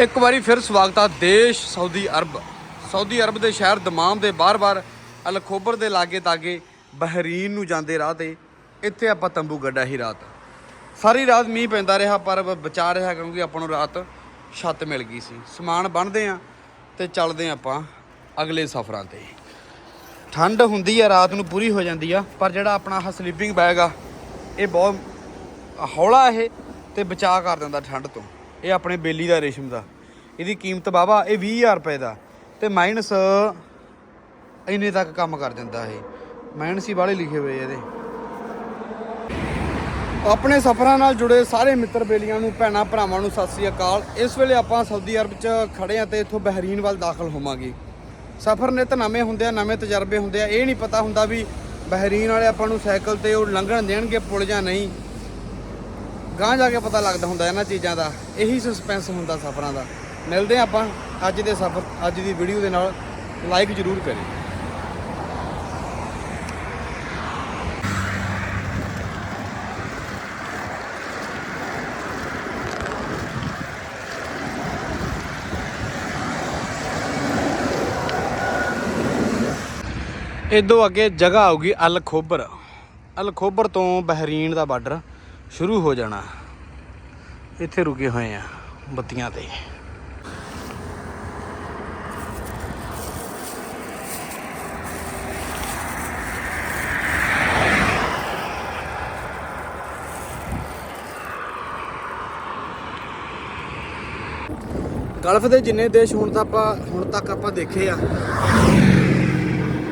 ਇੱਕ ਵਾਰੀ ਫਿਰ ਸਵਾਗਤ ਆ ਦੇਸ਼ ਸਾਊਦੀ ਅਰਬ। ਸਾਊਦੀ ਅਰਬ ਦੇ ਸ਼ਹਿਰ ਦਮਾਮ ਦੇ ਬਾਰ-ਬਾਰ ਅਲ ਖੋਬਰ ਦੇ ਲਾਗੇ ਤਾਗੇ ਬਹਿਰੀਨ ਨੂੰ ਜਾਂਦੇ ਰਾਹ ਤੇ। ਇੱਥੇ ਆਪਾਂ ਤੰਬੂ ਗੱਡਾ ਹੀ ਰਾਤ। ਸਾਰੀ ਰਾਤ ਮੀਂਹ ਪੈਂਦਾ ਰਿਹਾ, ਪਰ ਬਚਾ ਰਿਹਾ ਕਿਉਂਕਿ ਆਪਾਂ ਨੂੰ ਰਾਤ ਛੱਤ ਮਿਲ ਗਈ ਸੀ। ਸਮਾਨ ਬੰਨਦੇ ਆ ਤੇ ਚੱਲਦੇ ਆ ਆਪਾਂ ਅਗਲੇ ਸਫ਼ਰਾਂ ਤੇ। ਠੰਡ ਹੁੰਦੀ ਆ, ਰਾਤ ਨੂੰ ਪੂਰੀ ਹੋ ਜਾਂਦੀ ਆ, ਪਰ ਜਿਹੜਾ ਆਪਣਾ ਆਹ ਸਲੀਪਿੰਗ ਬੈਗ ਆ, ਇਹ ਬਹੁਤ ਹੌਲਾ ਇਹ ਤੇ ਬਚਾ ਕਰ ਦਿੰਦਾ ਠੰਡ ਤੋਂ। ਇਹ ਆਪਣੇ ਬੇਲੀ ਦਾ ਰੇਸ਼ਮ ਦਾ। ਇਹਦੀ ਕੀਮਤ ਬਾਬਾ, ਇਹ 20000 ਰੁਪਏ ਦਾ। ਤੇ ਮਾਈਨਸ ਇੰਨੇ ਤੱਕ ਕੰਮ ਕਰ ਦਿੰਦਾ ਇਹ। ਮਾਈਨਸ ਹੀ ਵਾਲੇ ਲਿਖੇ ਹੋਏ ਇਹਦੇ। ਆਪਣੇ ਸਫ਼ਰਾਂ ਨਾਲ ਜੁੜੇ ਸਾਰੇ ਮਿੱਤਰ ਬੇਲੀਆਂ ਨੂੰ, ਭੈਣਾਂ ਭਰਾਵਾਂ ਨੂੰ ਸਤਿ ਸ੍ਰੀ ਅਕਾਲ। ਇਸ ਵੇਲੇ ਆਪਾਂ ਸਾਊਦੀ ਅਰਬ 'ਚ ਖੜੇ ਆ ਤੇ ਇੱਥੋਂ ਬਹਿਰੀਨ ਵੱਲ ਦਾਖਲ ਹੋਵਾਂਗੇ। ਸਫ਼ਰ ਨੇ ਤਾਂ ਨਵੇਂ ਹੁੰਦੇ ਆ, ਨਵੇਂ ਤਜਰਬੇ ਹੁੰਦੇ ਆ। ਇਹ ਨਹੀਂ ਪਤਾ ਹੁੰਦਾ ਵੀ ਬਹਿਰੀਨ ਵਾਲੇ ਆਪਾਂ ਨੂੰ ਸਾਈਕਲ ਤੇ ਉਹ ਲੰਘਣ ਦੇਣਗੇ, ਪੁਲ ਜਾਂ ਨਹੀਂ। ਗਾਂਹ ਜਾ ਕੇ ਪਤਾ ਲੱਗਦਾ ਹੁੰਦਾ ਇਹਨਾਂ ਚੀਜ਼ਾਂ ਦਾ। ਇਹੀ ਸਸਪੈਂਸ ਹੁੰਦਾ ਸਫ਼ਰਾਂ ਦਾ। ਮਿਲਦੇ ਆ ਆਪਾਂ ਅੱਜ ਦੇ ਸਫ਼ਰ, ਅੱਜ ਦੀ ਵੀਡੀਓ ਦੇ ਨਾਲ। ਲਾਈਕ ਜ਼ਰੂਰ ਕਰਿਓ। ਇਦੋਂ ਅੱਗੇ ਜਗ੍ਹਾ ਆਊਗੀ ਅਲ ਖੋਬਰ ਅਲ ਖੋਬਰ ਤੋਂ ਬਹਿਰੀਨ ਦਾ ਬਾਰਡਰ। ਸ਼ੁਰੂ ਹੋ ਜਾਣਾ। ਇੱਥੇ ਰੁਕੇ ਹੋਏ ਆ, ਬੱਤੀਆਂ ਤੇ। ਗਲਫ ਦੇ ਜਿੰਨੇ ਦੇਸ਼ ਹੁਣ ਤਾਂ ਆਪਾਂ ਹੁਣ ਤੱਕ ਆਪਾਂ ਦੇਖੇ ਆ।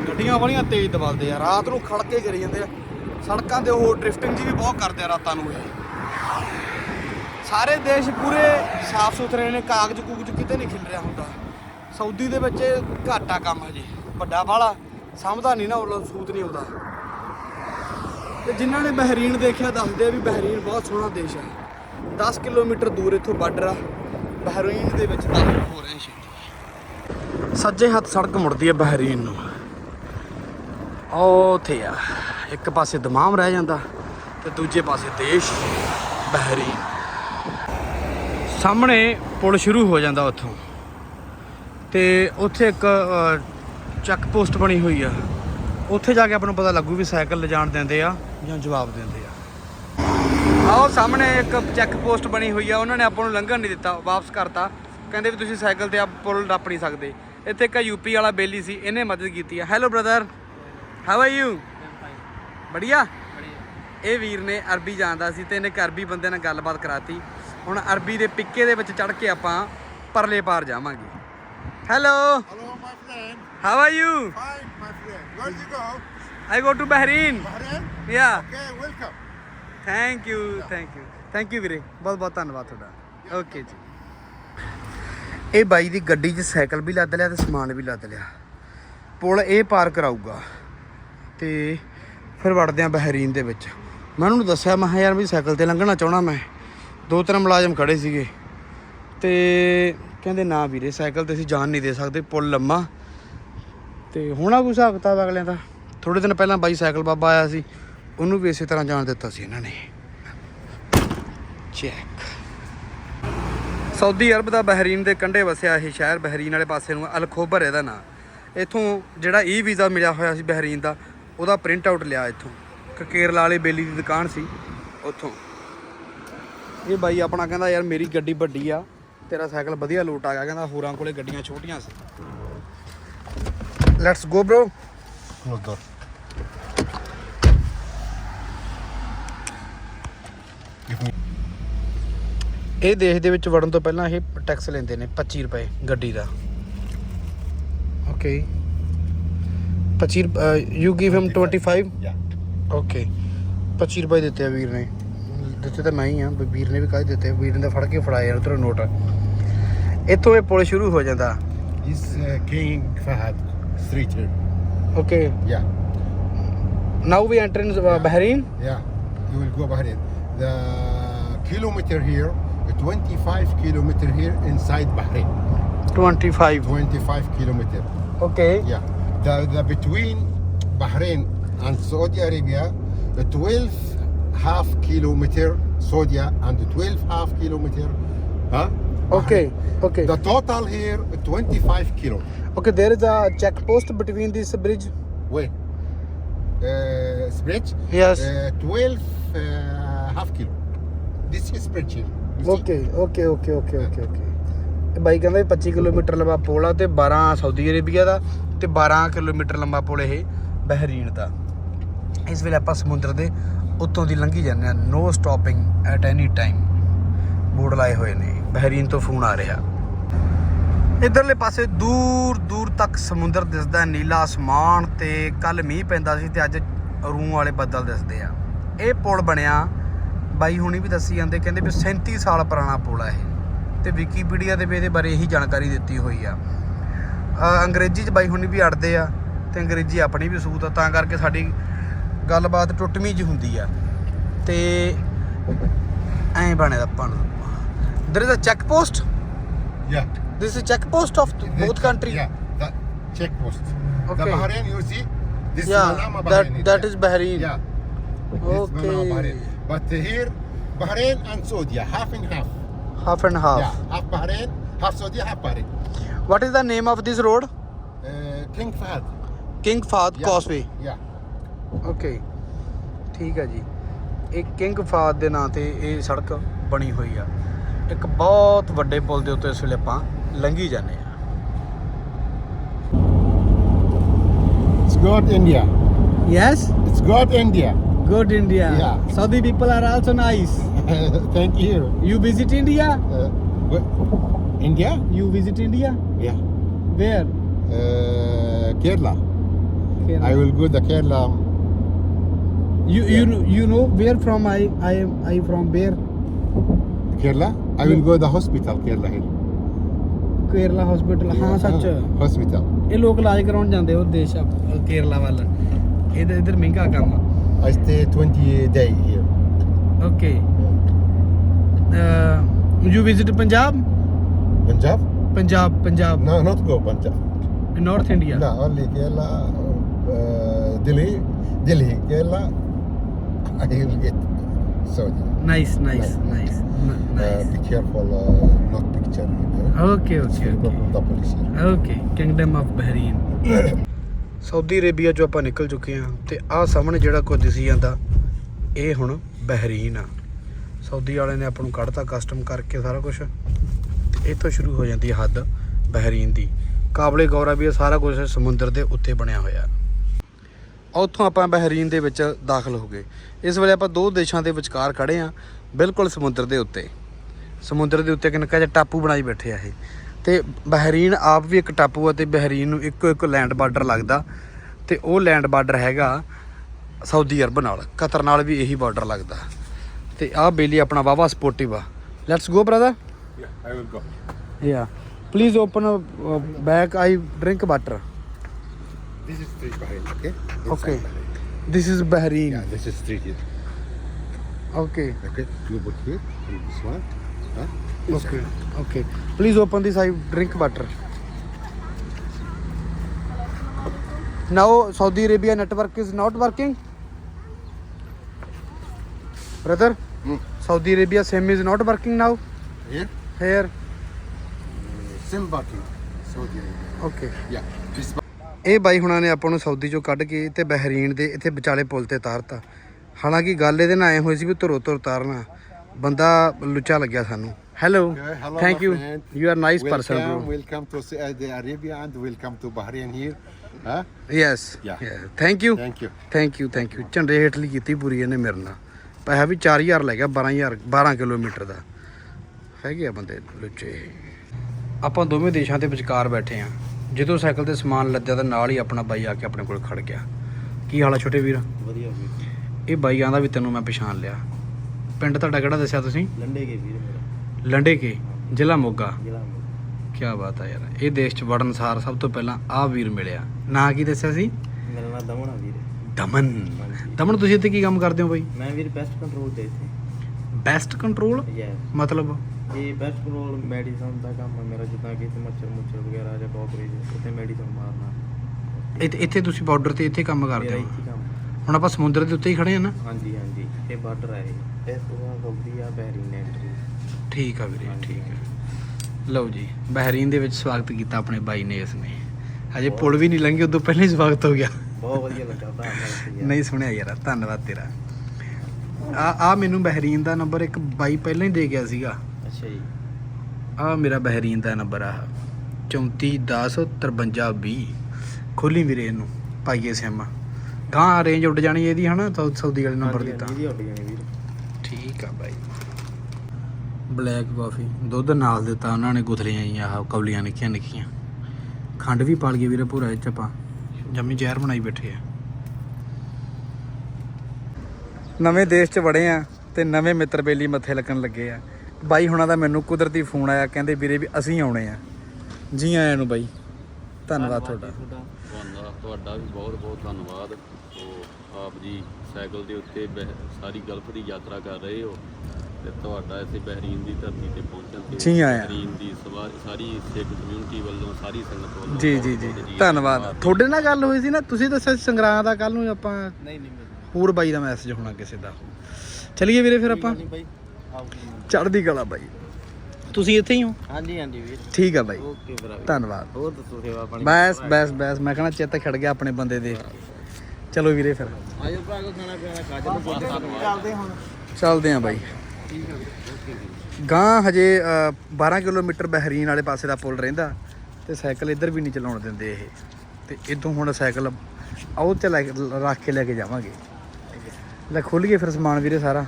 ਗੱਡੀਆਂ ਵਾਲੀਆਂ ਤੇਜ਼ ਦਬਾਉਂਦੇ ਆ, ਰਾਤ ਨੂੰ ਖੜ ਕੇ ਕਰੀ ਜਾਂਦੇ ਆ। ਸੜਕਾਂ ਤੇ ਉਹ ਡ੍ਰਿਫਟਿੰਗ ਜੀ ਵੀ ਬਹੁਤ ਕਰਦੇ ਆ ਰਾਤਾਂ ਨੂੰ ਇਹ। ਸਾਰੇ ਦੇਸ਼ ਪੂਰੇ ਸਾਫ਼ ਸੁਥਰੇ ਨੇ, ਕਾਗਜ਼ ਕੂਗਜ਼ ਕਿਤੇ ਨਹੀਂ ਖਿਲ ਰਿਹਾ ਹੁੰਦਾ। ਸਾਊਦੀ ਦੇ ਵਿੱਚ ਘਾਟਾ ਘੱਟ ਆ ਕੰਮ ਹਜੇ। ਵੱਡਾ ਵਾਲਾ ਸਮਝਦਾ ਨਹੀਂ ਨਾ, ਉਹ ਸੂਤ ਨਹੀਂ ਆਉਂਦਾ। ਤੇ ਜਿਨ੍ਹਾਂ ਨੇ ਬਹਿਰੀਨ ਦੇਖਿਆ, ਦੱਸਦੇ ਆ ਵੀ ਬਹਿਰੀਨ ਬਹੁਤ ਸੋਹਣਾ ਦੇਸ਼ ਹੈ 10 ਕਿਲੋਮੀਟਰ ਦੂਰ ਇੱਥੋਂ ਬਾਰਡਰ ਆ। ਬਹਿਰੀਨ ਦੇ ਵਿੱਚ ਦਾਖਲ ਹੋ ਰਹੇ ਛੇਤੀ। ਸੱਜੇ ਹੱਥ ਸੜਕ ਮੁੜਦੀ ਹੈ ਬਹਿਰੀਨ ਨੂੰ। ਉਹ ਉੱਥੇ ਆ। ਇੱਕ ਪਾਸੇ ਦਮਾਮ ਰਹਿ ਜਾਂਦਾ ਤੇ ਦੂਜੇ ਪਾਸੇ ਦੇਸ਼ ਬਹਿਰੀਨ ਸਾਹਮਣੇ ਪੁਲ ਸ਼ੁਰੂ ਹੋ ਜਾਂਦਾ ਉੱਥੋਂ। ਤੇ ਉੱਥੇ ਇੱਕ ਚੈੱਕ ਪੋਸਟ ਬਣੀ ਹੋਈ ਆ। ਉੱਥੇ ਜਾ ਕੇ ਆਪਾਂ ਨੂੰ ਪਤਾ ਲੱਗੂ ਵੀ ਸਾਈਕਲ ਲਿਜਾਣ ਦਿੰਦੇ ਆ ਜਾਂ ਜਵਾਬ ਦਿੰਦੇ ਆ। ਆਓ ਸਾਹਮਣੇ ਇੱਕ ਚੈੱਕ ਪੋਸਟ ਬਣੀ ਹੋਈ ਆ, ਉਹਨਾਂ ਨੇ ਆਪਾਂ ਨੂੰ ਲੰਘਣ ਨਹੀਂ ਦਿੱਤਾ, ਵਾਪਸ ਕਰਤਾ। ਕਹਿੰਦੇ ਵੀ ਤੁਸੀਂ ਸਾਈਕਲ ਤੇ ਆ, ਪੁਲ ਟੱਪ ਨਹੀਂ ਸਕਦੇ। ਇੱਥੇ ਇੱਕ ਯੂਪੀ ਵਾਲਾ ਬੇਲੀ ਸੀ, ਇਹਨੇ ਮਦਦ ਕੀਤੀ ਆ। Hello brother how are you ਬੜੀਆ? ਇਹ ਵੀਰ ਨੇ ਅਰਬੀ ਜਾਣਦਾ ਸੀ ਤੇ ਇਹਨੇ ਇੱਕ ਅਰਬੀ ਬੰਦੇ ਨਾਲ ਗੱਲਬਾਤ ਕਰਾਤੀ। ਹੁਣ ਅਰਬੀ ਦੇ ਪਿੱਕੇ ਦੇ ਵਿੱਚ ਚੜ ਕੇ ਆਪਾਂ ਪਰਲੇ ਪਾਰ ਜਾਵਾਂਗੇ। Hello Hello, my friend. How are you friend. Where did you go? I go to Bahrain Bahrain? Yeah Okay, welcome. Thank you thank you thank you ਵੀਰੇ। ਬਹੁਤ ਬਹੁਤ ਧੰਨਵਾਦ ਤੁਹਾਡਾ। ਓਕੇ ਜੀ। ਇਹ ਬਾਈ ਦੀ ਗੱਡੀ 'ਚ ਸਾਈਕਲ ਵੀ ਲੱਦ ਲਿਆ ਤੇ ਸਮਾਨ ਵੀ ਲੱਦ ਲਿਆ। ਪੁਲ ਇਹ ਪਾਰ ਕਰਾਊਗਾ। ਤੇ ਫਿਰ ਵੜਦੇ ਆ ਬਹਿਰੀਨ ਦੇ ਵਿੱਚ। ਮੈਂ ਉਹਨਾਂ ਨੂੰ ਦੱਸਿਆ, ਮੈਂ ਕਿਹਾ, ਯਾਰ ਵੀ ਸਾਈਕਲ ਤੇ ਲੰਘਣਾ ਚਾਹਣਾ ਮੈਂ। ਦੋ ਤਿੰਨ ਮੁਲਾਜ਼ਮ ਖੜੇ ਸੀਗੇ। ਤੇ ਕਹਿੰਦੇ, ਨਾ ਵੀਰੇ, ਸਾਈਕਲ ਤੇ ਅਸੀਂ ਜਾਣ ਨਹੀਂ ਦੇ ਸਕਦੇ, ਪੁਲ ਲੰਮਾ। ਤੇ ਹੋਣਾ ਕੋਈ ਹਿਸਾਬ ਕਿਤਾਬ ਅਗਲਿਆਂ ਦਾ। ਥੋੜੇ ਦਿਨ ਪਹਿਲਾਂ ਬਾਈ ਸਾਈਕਲ ਬਾਬਾ ਆਇਆ ਸੀ। ਉਹਨੂੰ ਵੀ ਇਸੇ ਤਰ੍ਹਾਂ ਜਾਣ ਦਿੱਤਾ ਸੀ ਇਹਨਾਂ ਨੇ। ਚੈੱਕ ਸਾਊਦੀ ਅਰਬ ਦਾ ਬਹਿਰੀਨ ਦੇ ਕੰਢੇ ਵਸਿਆ ਇਹ ਸ਼ਹਿਰ ਬਹਿਰੀਨ ਵਾਲੇ ਪਾਸੇ ਨੂੰ ਅਲਖੋਬਰ ਇਹਦਾ ਨਾਂ। ਇੱਥੋਂ ਜਿਹੜਾ ਈ ਵੀਜ਼ਾ ਮਿਲਿਆ ਹੋਇਆ ਸੀ ਬਹਿਰੀਨ ਦਾ ਉਹਦਾ ਪ੍ਰਿੰਟ ਆਊਟ ਲਿਆ ਇੱਥੋਂ। ਕੇਰਲਾ ਵਾਲੇ ਬੇਲੀ ਦੀ ਦੁਕਾਨ ਸੀ ਉੱਥੋਂ। ਇਹ ਬਾਈ ਆਪਣਾ ਕਹਿੰਦਾ ਯਾਰ ਮੇਰੀ ਗੱਡੀ ਵੱਡੀ ਆ ਤੇਰਾ ਸਾਈਕਲ ਵਧੀਆ ਲੋਟ ਆ ਗਿਆ। ਕਹਿੰਦਾ ਹੋਰਾਂ ਕੋਲੇ ਗੱਡੀਆਂ ਛੋਟੀਆਂ ਸੀ। Let's go Close door. ਇਹ ਦੇਸ਼ ਦੇ ਵਿੱਚ ਵੜਨ ਤੋਂ ਪਹਿਲਾਂ ਇਹ ਟੈਕਸ ਲੈਂਦੇ ਨੇ 25 ਰੁਪਏ ਗੱਡੀ ਦਾ। Okay 25 you give him 25 Yeah. Okay 25 ਰੁਪਏ ਦਿੱਤੇ ਆ ਵੀਰ ਨੇ ਦਿੱਤੇ ਤਾਂ ਮੈਂ ਹੀ ਆ ਵੀ ਵੀਰ ਨੇ ਵੀ ਕਾਹਦੇ ਦਿੱਤੇ ਵੀਰ ਨੇ ਤਾਂ ਫੜ ਕੇ ਫੜਾਏ ਯਾਰ ਉਧਰੋਂ ਨੋਟ ਇੱਥੋਂ ਇਹ ਪੁਲ ਸ਼ੁਰੂ ਹੋ ਜਾਂਦਾ uh, King Fahad Street here. Okay Yeah, now we enter in Bahrain yeah. You will go Bahrain. The kilometer here, 25 kilometer here inside Bahrain. 25 25 kilometer. Okay Yeah. The, the between Bahrain and Saudi Arabia, the 12 half kilometer Saudi and 12 half kilometer huh? Okay, okay. The total here 25 kilo. Okay, there is a check post between this bridge. Wait. Uh, bridge? Yes. Uh, 12 uh, half kilo. This is bridge here. You see? Okay okay okay okay okay okay ਇਹ ਬਾਈ ਕਹਿੰਦਾ ਵੀ 25 kilometre ਲੰਬਾ ਪੁਲ ਆ ਤੇ 12 Saudi Arabia ਦਾ ਤੇ 12 kilometre ਲੰਬਾ ਪੁਲ ਇਹ Bahrain ਦਾ। ਇਸ ਵੇਲੇ ਆਪਾਂ ਸਮੁੰਦਰ ਦੇ ਉੱਤੋਂ ਦੀ ਲੰਘੀ ਜਾਂਦੇ ਆ no stopping at any time board ਲਾਏ ਹੋਏ ਨੇ। ਬਹਿਰੀਨ ਤੋਂ ਫੋਨ ਆ ਰਿਹਾ। ਇਧਰਲੇ ਪਾਸੇ ਦੂਰ ਦੂਰ ਤੱਕ ਸਮੁੰਦਰ ਦਿਸਦਾ ਨੀਲਾ ਅਸਮਾਨ ਤੇ ਕੱਲ ਮੀਂਹ ਪੈਂਦਾ ਸੀ ਤੇ ਅੱਜ ਰੂਹ ਵਾਲੇ ਬੱਦਲ ਦਿਸਦੇ ਆ। ਇਹ ਪੁਲ ਬਣਿਆ। ਬਾਈ ਹੁਣੀ ਵੀ ਦੱਸੀ ਜਾਂਦੇ, ਕਹਿੰਦੇ ਵੀ 37 ਸਾਲ ਪੁਰਾਣਾ ਪੁਲ ਆ ਇਹ। ਤੇ ਵਿਕੀਪੀਡੀਆ ਦੇ ਵੀ ਇਹਦੇ ਬਾਰੇ ਇਹੀ ਜਾਣਕਾਰੀ ਦਿੱਤੀ ਹੋਈ ਆ। ਅੰਗਰੇਜ਼ੀ ਚ ਬਾਈ ਹੁਣੀ ਵੀ ਅੜਦੇ ਆ ਤੇ ਅੰਗਰੇਜ਼ੀ ਆਪਣੀ ਵੀ ਸੂਤ ਆ ਤਾਂ ਕਰਕੇ ਸਾਡੀ ਗੱਲਬਾਤ ਟੁੱਟਵੀਂ ਜੀ ਹੁੰਦੀ ਆ ਤੇ ਐਂ ਬਣਿਆ ਦਾ ਪਣ there is a check post Yeah. this is check post of The- both country Yeah. The check post. The Okay. Bahrain, you see? This yeah is Manama that Bahrain. that is Bahrain Yeah. This is Manama Okay. Bahrain. But here, Bahrain and Saudi, half and half. half and half Yeah. Half Bahrain, half Saudi, half Bahrain. What is the name of this road Uh, King Fahd. King Fahd Yeah. Causeway Yeah. Okay ਠੀਕ ਹੈ ਜੀ ਇਹ king ਫਾਦ ਦੇ ਨਾਂ ਤੇ ਇਹ ਸੜਕ ਬਣੀ ਹੋਈ ਆ ਇੱਕ ਬਹੁਤ ਵੱਡੇ ਪੁਲ ਦੇ ਉੱਤੇ ਇਸ ਵੇਲੇ ਆਪਾਂ ਲੰਘੀ ਜਾਂਦੇ ਆ It's good India. Yes It's good India. Good India Yeah. Saudi people are also nice Thank you. You visit India Uh, India? You visit India Yeah. Where Uh, Kerala. I will go the Kerala. You you you know where from I I am I from where Kerala? I will go the hospital Kerala here. Kerala hospital ਹਾਂ ਸੱਚ Uh, hospital. ਇਹ ਲੋਕ ਇਲਾਜ ਕਰਾਉਣ ਜਾਂਦੇ ਉਹ ਦੇਸ਼ ਆ, ਕੇਰਲਾ ਵੱਲ ਇਹਦੇ ਇਧਰ ਮਹਿੰਗਾ ਕੰਮ I stay 20 day here. Okay you visit Punjab Punjab? Punjab Punjab No, not go Punjab. North India No, only Kerala, uh, Delhi, Delhi, Kerala. I will get Saudi. Nice nice Nice. Nice Uh, be careful, uh, not picture. You know. Okay okay will go from the police here. Okay kingdom of Bahrain Saudi Arabia ਚੋਂ ਆਪਾਂ ਨਿਕਲ ਚੁੱਕੇ ਹਾਂ ਤੇ ਆਹ ਸਾਹਮਣੇ ਜਿਹੜਾ ਕੁਝ ਦਿਸੀ ਜਾਂਦਾ ਇਹ ਹੁਣ ਬਹਿਰੀਨ ਆ ਸਾਊਦੀ ਵਾਲਿਆਂ ਨੇ ਆਪਾਂ ਨੂੰ ਕੱਢਤਾ ਕਸਟਮ ਕਰਕੇ ਸਾਰਾ ਕੁਝ ਤੇ ਇੱਥੋਂ ਸ਼ੁਰੂ ਹੋ ਜਾਂਦੀ ਹੈ ਹੱਦ ਬਹਿਰੀਨ ਦੀ। ਕਾਬਲੇ ਗੌਰ ਆ ਵੀ ਇਹ ਸਾਰਾ ਕੁਝ ਸਮੁੰਦਰ ਦੇ ਉੱਤੇ ਬਣਿਆ ਹੋਇਆ। ਉੱਥੋਂ ਆਪਾਂ ਬਹਿਰੀਨ ਦੇ ਵਿੱਚ ਦਾਖਲ ਹੋ ਗਏ। ਇਸ ਵੇਲੇ ਆਪਾਂ ਦੋ ਦੇਸ਼ਾਂ ਦੇ ਵਿਚਕਾਰ ਖੜੇ ਆ ਬਿਲਕੁਲ ਸਮੁੰਦਰ ਦੇ ਉੱਤੇ। ਸਮੁੰਦਰ ਦੇ ਉੱਤੇ ਇੱਕ ਨਿੱਕਾ ਜਿਹਾ ਟਾਪੂ ਬਣਾਈ ਬੈਠੇ ਆ ਇਹ। ਤੇ ਬਹਿਰੀਨ ਆਪ ਵੀ ਇੱਕ ਟਾਪੂ ਆ ਤੇ ਬਹਿਰੀਨ ਨੂੰ ਇੱਕੋ ਇੱਕ ਲੈਂਡ ਬਾਰਡਰ ਲੱਗਦਾ। ਤੇ ਉਹ ਲੈਂਡ ਬਾਰਡਰ ਹੈਗਾ ਸਾਊਦੀ ਅਰਬ ਨਾਲ। ਕਤਰ ਨਾਲ ਵੀ ਇਹੀ ਬਾਰਡਰ ਲੱਗਦਾ। ਤੇ ਆਹ ਬੇਲੀ ਆਪਣਾ ਵਾਵਾ ਸਪੋਰਟਿਵ ਆ। Let's go brother Okay, I will go. Yeah. Please open a uh, bag. I drink water. This is street Bahrain, okay? Inside Okay. Bahrain. This is Bahrain. Yeah, this is street here. Okay. Okay, you put here, and this one. Huh? Okay. Okay. Please open this. I drink water. Now Saudi Arabia network is not working. Brother, Hmm. Saudi Arabia same is not working now. Here? Same parking. Saudi Arabia. Okay. Yeah, this ਇਹ ਬਾਈ ਹੁਣਾਂ ਨੇ ਆਪਾਂ ਨੂੰ Saudi ਚੋਂ ਕੱਢ ਕੇ ਤੇ Bahrain ਦੇ ਇੱਥੇ ਵਿਚਾਲੇ ਪੁਲ ਤੇ ਤਾਰਤਾ ਹਾਲਾਂਕਿ ਗੱਲ ਇਹਦੇ ਨਾਲ ਐ ਹੋਈ ਸੀ ਵੀ ਧਰੋ ਧਰ ਤਾਰਨਾ ਬੰਦਾ ਲੁੱਚਾ ਲੱਗਿਆ ਸਾਨੂੰ hello Okay, hello, thank my you friend. You are nice person bro welcome to Saudi Arabia and welcome to Bahrain here. Huh? Yes Yeah. Thank you Thank you. Thank you thank you ਝੰਡੇ ਹੇਠਲੀ ਕੀਤੀ ਪੂਰੀ ਇਹਨੇ ਮੇਰੇ ਨਾਲ ਪੈਸਾ ਵੀ 4000 ਲੈ ਗਿਆ 12000 12 kilometre ਦਾ ਹੈਗੇ ਆ ਬੰਦੇ ਲੁੱਚੇ। ਆਪਾਂ ਦੋਵੇਂ ਦੇਸ਼ਾਂ ਦੇ ਵਿਚਕਾਰ ਬੈਠੇ ਆ। ਜਦੋਂ ਸਾਈਕਲ ਤੇ ਸਮਾਨ ਲੱਦਿਆ ਤਾਂ ਨਾਲ ਹੀ ਆਪਣਾ ਬਾਈ ਆ ਕੇ ਆਪਣੇ ਕੋਲ ਖੜ ਗਿਆ। ਕੀ ਹਾਲ ਆ ਛੋਟੇ ਵੀਰ? ਵਧੀਆ ਵੀਰ ਇਹ ਬਾਈ ਆਂਦਾ ਵੀ ਤੈਨੂੰ ਮੈਂ ਪਛਾਣ ਲਿਆ। ਪਿੰਡ ਤੁਹਾਡਾ ਕਿਹੜਾ ਦੱਸਿਆ ਤੁਸੀਂ? ਲੰਡੇ ਕੇ ਵੀਰ ਮੇਰਾ। ਲੰਡੇ ਕੇ ਜ਼ਿਲ੍ਹਾ ਮੋਗਾ। ਜ਼ਿਲ੍ਹਾ ਮੋਗਾ। ਕੀ ਬਾਤ ਆ ਯਾਰ ਇਹ ਦੇਸ਼ ਚ ਵੜਨ ਸਾਰ ਸਭ ਤੋਂ ਪਹਿਲਾਂ ਆਹ ਵੀਰ ਮਿਲਿਆ। ਨਾਂ ਕੀ ਦੱਸਿਆ ਸੀ? ਮੇਰਾ ਨਾਮ ਦਮਨ ਆ ਵੀਰ। ਦਮਨ। ਹਾਂਜੀ। ਦਮਨ ਤੁਸੀਂ ਇੱਥੇ ਕੀ ਕੰਮ ਕਰਦੇ ਹੋ ਬਾਈ? ਮੈਂ ਵੀਰ ਬੈਸਟ ਕੰਟਰੋਲ ਤੇ ਇੱਥੇ। ਬੈਸਟ ਕੰਟਰੋਲ ਯੈਸ ਮਤਲਬ? ਇਹ ਬੈਸਟ ਕੰਟਰੋਲ ਮੈਡੀਸਨ ਦਾ ਕੰਮ ਹੈ ਮੇਰਾ ਜਿੱਦਾਂ ਕਿ ਮੱਛਰ ਮੁੱਛਰ ਵਗੈਰਾ ਜਾਂ ਕਾਕਰੋਚ ਉੱਥੇ ਮੈਡੀਸਨ ਮਾਰਨਾ। ਇੱਥੇ ਇੱਥੇ ਤੁਸੀਂ ਬਾਰਡਰ ਤੇ ਇੱਥੇ ਕੰਮ ਕਰਦੇ ਮੇਰਾ ਹੋ? ਇੱਥੇ ਕੰਮ। ਹੁਣ ਆਪਾਂ ਸਮੁੰਦਰ ਦੇ ਉੱਤੇ ਹੀ ਖੜੇ ਆ ਨਾ? ਹਾਂਜੀ ਹਾਂਜੀ ਇਹ ਬਾਰਡਰ ਹੈ ਇਹ। ਇਸ ਤੋਂ ਬਾਅਦ ਆ ਬਹਿਰੀਨ ਐਂਟਰੀ ਠੀਕ ਆ ਵੀਰੇ ਠੀਕ ਹੈ ਲਓ ਜੀ ਬਹਿਰੀਨ ਦੇ ਵਿੱਚ ਸਵਾਗਤ ਕੀਤਾ ਆਪਣੇ ਬਾਈ ਨੇ ਇਸ ਨੇ। ਹਜੇ ਪੁਲ ਵੀ ਨਹੀਂ ਲੰਘੇ ਉਦੋਂ ਪਹਿਲਾਂ ਹੀ ਸਵਾਗਤ ਹੋ ਗਿਆ। ਬਹੁਤ ਵਧੀਆ ਲੱਗਾ ਧੰਨਵਾਦ ਨਹੀਂ ਸੁਣਿਆ ਯਾਰ ਧੰਨਵਾਦ ਤੇਰਾ। ਆ ਆ ਮੈਨੂੰ ਬਹਿਰੀਨ ਦਾ ਨੰਬਰ ਇੱਕ ਬਾਈ ਪਹਿਲਾਂ ਹੀ ਦੇ ਗਿਆ ਸੀਗਾ। ਅੱਛਾ ਜੀ। ਆ ਮੇਰਾ ਬਹਿਰੀਨ ਦਾ ਨੰਬਰ ਆ। 34105320 ਖੋਲੀ ਵੀਰੇ ਇਹਨੂੰ ਪਾਈਏ ਸਿਮ। ਗਾਂ ਰੇਂਜ ਉੱਡ ਜਾਣੀ ਇਹਦੀ ਹਨਾ? ਸਾਊ- ਸਾਊਦੀ ਵਾਲੇ ਨੰਬਰ ਦੀ ਤਾਂ ਇਹਦੀ ਉੱਡ ਜਾਣੀ ਵੀਰ। ਠੀਕ ਆ ਬਾਈ। Black coffee. ਦੁੱਧ ਨਾਲ ਦਿੱਤਾ ਉਹਨਾਂ ਨੇ ਗੁਥਲੀਆਂ ਹੀ ਆਹ ਕੌਲੀਆਂ ਨਿੱਕੀਆਂ ਨਿੱਕੀਆਂ। ਖੰਡ ਵੀ ਪਾਲ ਗਈ ਵੀਰੇ ਪੂਰਾ ਇਹ ਚ ਆਪਾਂ। ਜੰਮੀ ਜ਼ਹਿਰ ਬਣਾਈ ਬੈਠੇ ਆ। ਨਵੇਂ ਦੇਸ਼ ਚ ਵੜੇ ਆ ਤੇ ਨਵੇਂ ਮਿੱਤਰ ਬੇਲੀ ਮੱਥੇ ਲੱਗਣ ਲੱਗੇ ਆ। ਬਾਈ ਹੁਣਾਂ ਦਾ ਮੈਨੂੰ ਕੁਦਰਤੀ ਫੋਨ ਆਇਆ ਕਹਿੰਦੇ ਵੀਰੇ ਵੀ ਅਸੀਂ ਆਉਣੇ ਆ। ਜੀ ਆਇਆਂ ਨੂੰ ਬਾਈ। ਧੰਨਵਾਦ ਤੁਹਾਡਾ। ਤੁਹਾਡਾ। ਤੁਹਾਡਾ ਵੀ ਬਹੁਤ ਬਹੁਤ ਧੰਨਵਾਦ। ਸੋ ਆਪ ਜੀ ਸਾਈਕਲ ਦੇ ਉੱਤੇ ਸਾਰੀ ਗਲਫ ਦੀ ਯਾਤਰਾ ਕਰ ਰਹੇ ਹੋ। ਤੇ ਤੁਹਾਡਾ ਇੱਥੇ ਬਹਿਰੀਨ ਦੀ ਧਰਤੀ ਤੇ ਪਹੁੰਚਣ ਤੇ ਜੀ ਆਇਆਂ। ਬਹਿਰੀਨ ਦੀ ਸਾਰੀ ਸਿੱਖ ਕਮਿਊਨਿਟੀ ਵੱਲੋਂ ਸਾਰੀ ਸੰਗਤ ਵੱਲੋਂ ਜੀ ਜੀ ਜੀ। ਧੰਨਵਾਦ। ਤੁਹਾਡੇ ਨਾਲ ਗੱਲ ਹੋਈ ਸੀ ਨਾ ਤੁਸੀਂ ਦੱਸਿਆ ਸੀ ਸੰਗਰਾਂਦ ਦਾ ਕੱਲ ਨੂੰ ਆਪਾਂ ਨਹੀਂ ਨਹੀਂ ਹੋਰ ਬਾਈ ਦਾ ਮੈਸੇਜ ਹੋਣਾ ਕਿਸੇ ਦਾ। ਚਲਿਏ ਵੀਰੇ ਫਿਰ ਆਪਾਂ। ਚੜ੍ਹਦੀ ਕਲਾ ਬਾਈ। ਤੁਸੀਂ ਇੱਥੇ ਹੀ ਹੋ? ਹਾਂਜੀ ਹਾਂਜੀ ਵੀਰ। ਠੀਕ ਆ ਬਾਈ। ਓਕੇ ਭਰਾ ਧੰਨਵਾਦ। ਹੋਰ ਦੱਸੋ ਸੇਵਾ ਪਾਣੀ ਬੈਸ ਬੈਸ ਬੈਸ। ਮੈਂ ਕਹਣਾ ਚਿੱਤ ਖੜ ਗਿਆ ਆਪਣੇ ਬੰਦੇ ਦੇ। ਚਲੋ ਵੀਰੇ ਫਿਰ। ਆਜੋ ਭਰਾ ਕੋ ਖਾਣਾ ਪੀਣਾ ਨੂੰ ਪੁੱਛ ਚੱਲਦੇ ਹੁਣ। ਚੱਲਦੇ ਆਂ ਬਾਈ ਗਾਂ ਹਜੇ ਅ, 12 ਕਿਲੋਮੀਟਰ ਬਹਿਰੀਨ ਵਾਲੇ ਪਾਸੇ ਦਾ ਪੁਲ ਰਹਿੰਦਾ ਤੇ ਸਾਈਕਲ ਇੱਧਰ ਵੀ ਨਹੀਂ ਚਲਾਉਣ ਦਿੰਦੇ ਇਹ। ਤੇ ਇਦੋਂ ਹੁਣ ਸਾਈਕਲ ਆਉ ਤੇ ਲੈ ਕੇ ਰੱਖ ਕੇ ਲੈ ਕੇ ਜਾਵਾਂਗੇ। ਲੈ ਖੋਲੀਏ ਫਿਰ ਸਮਾਨ ਵੀਰੇ ਸਾਰਾ।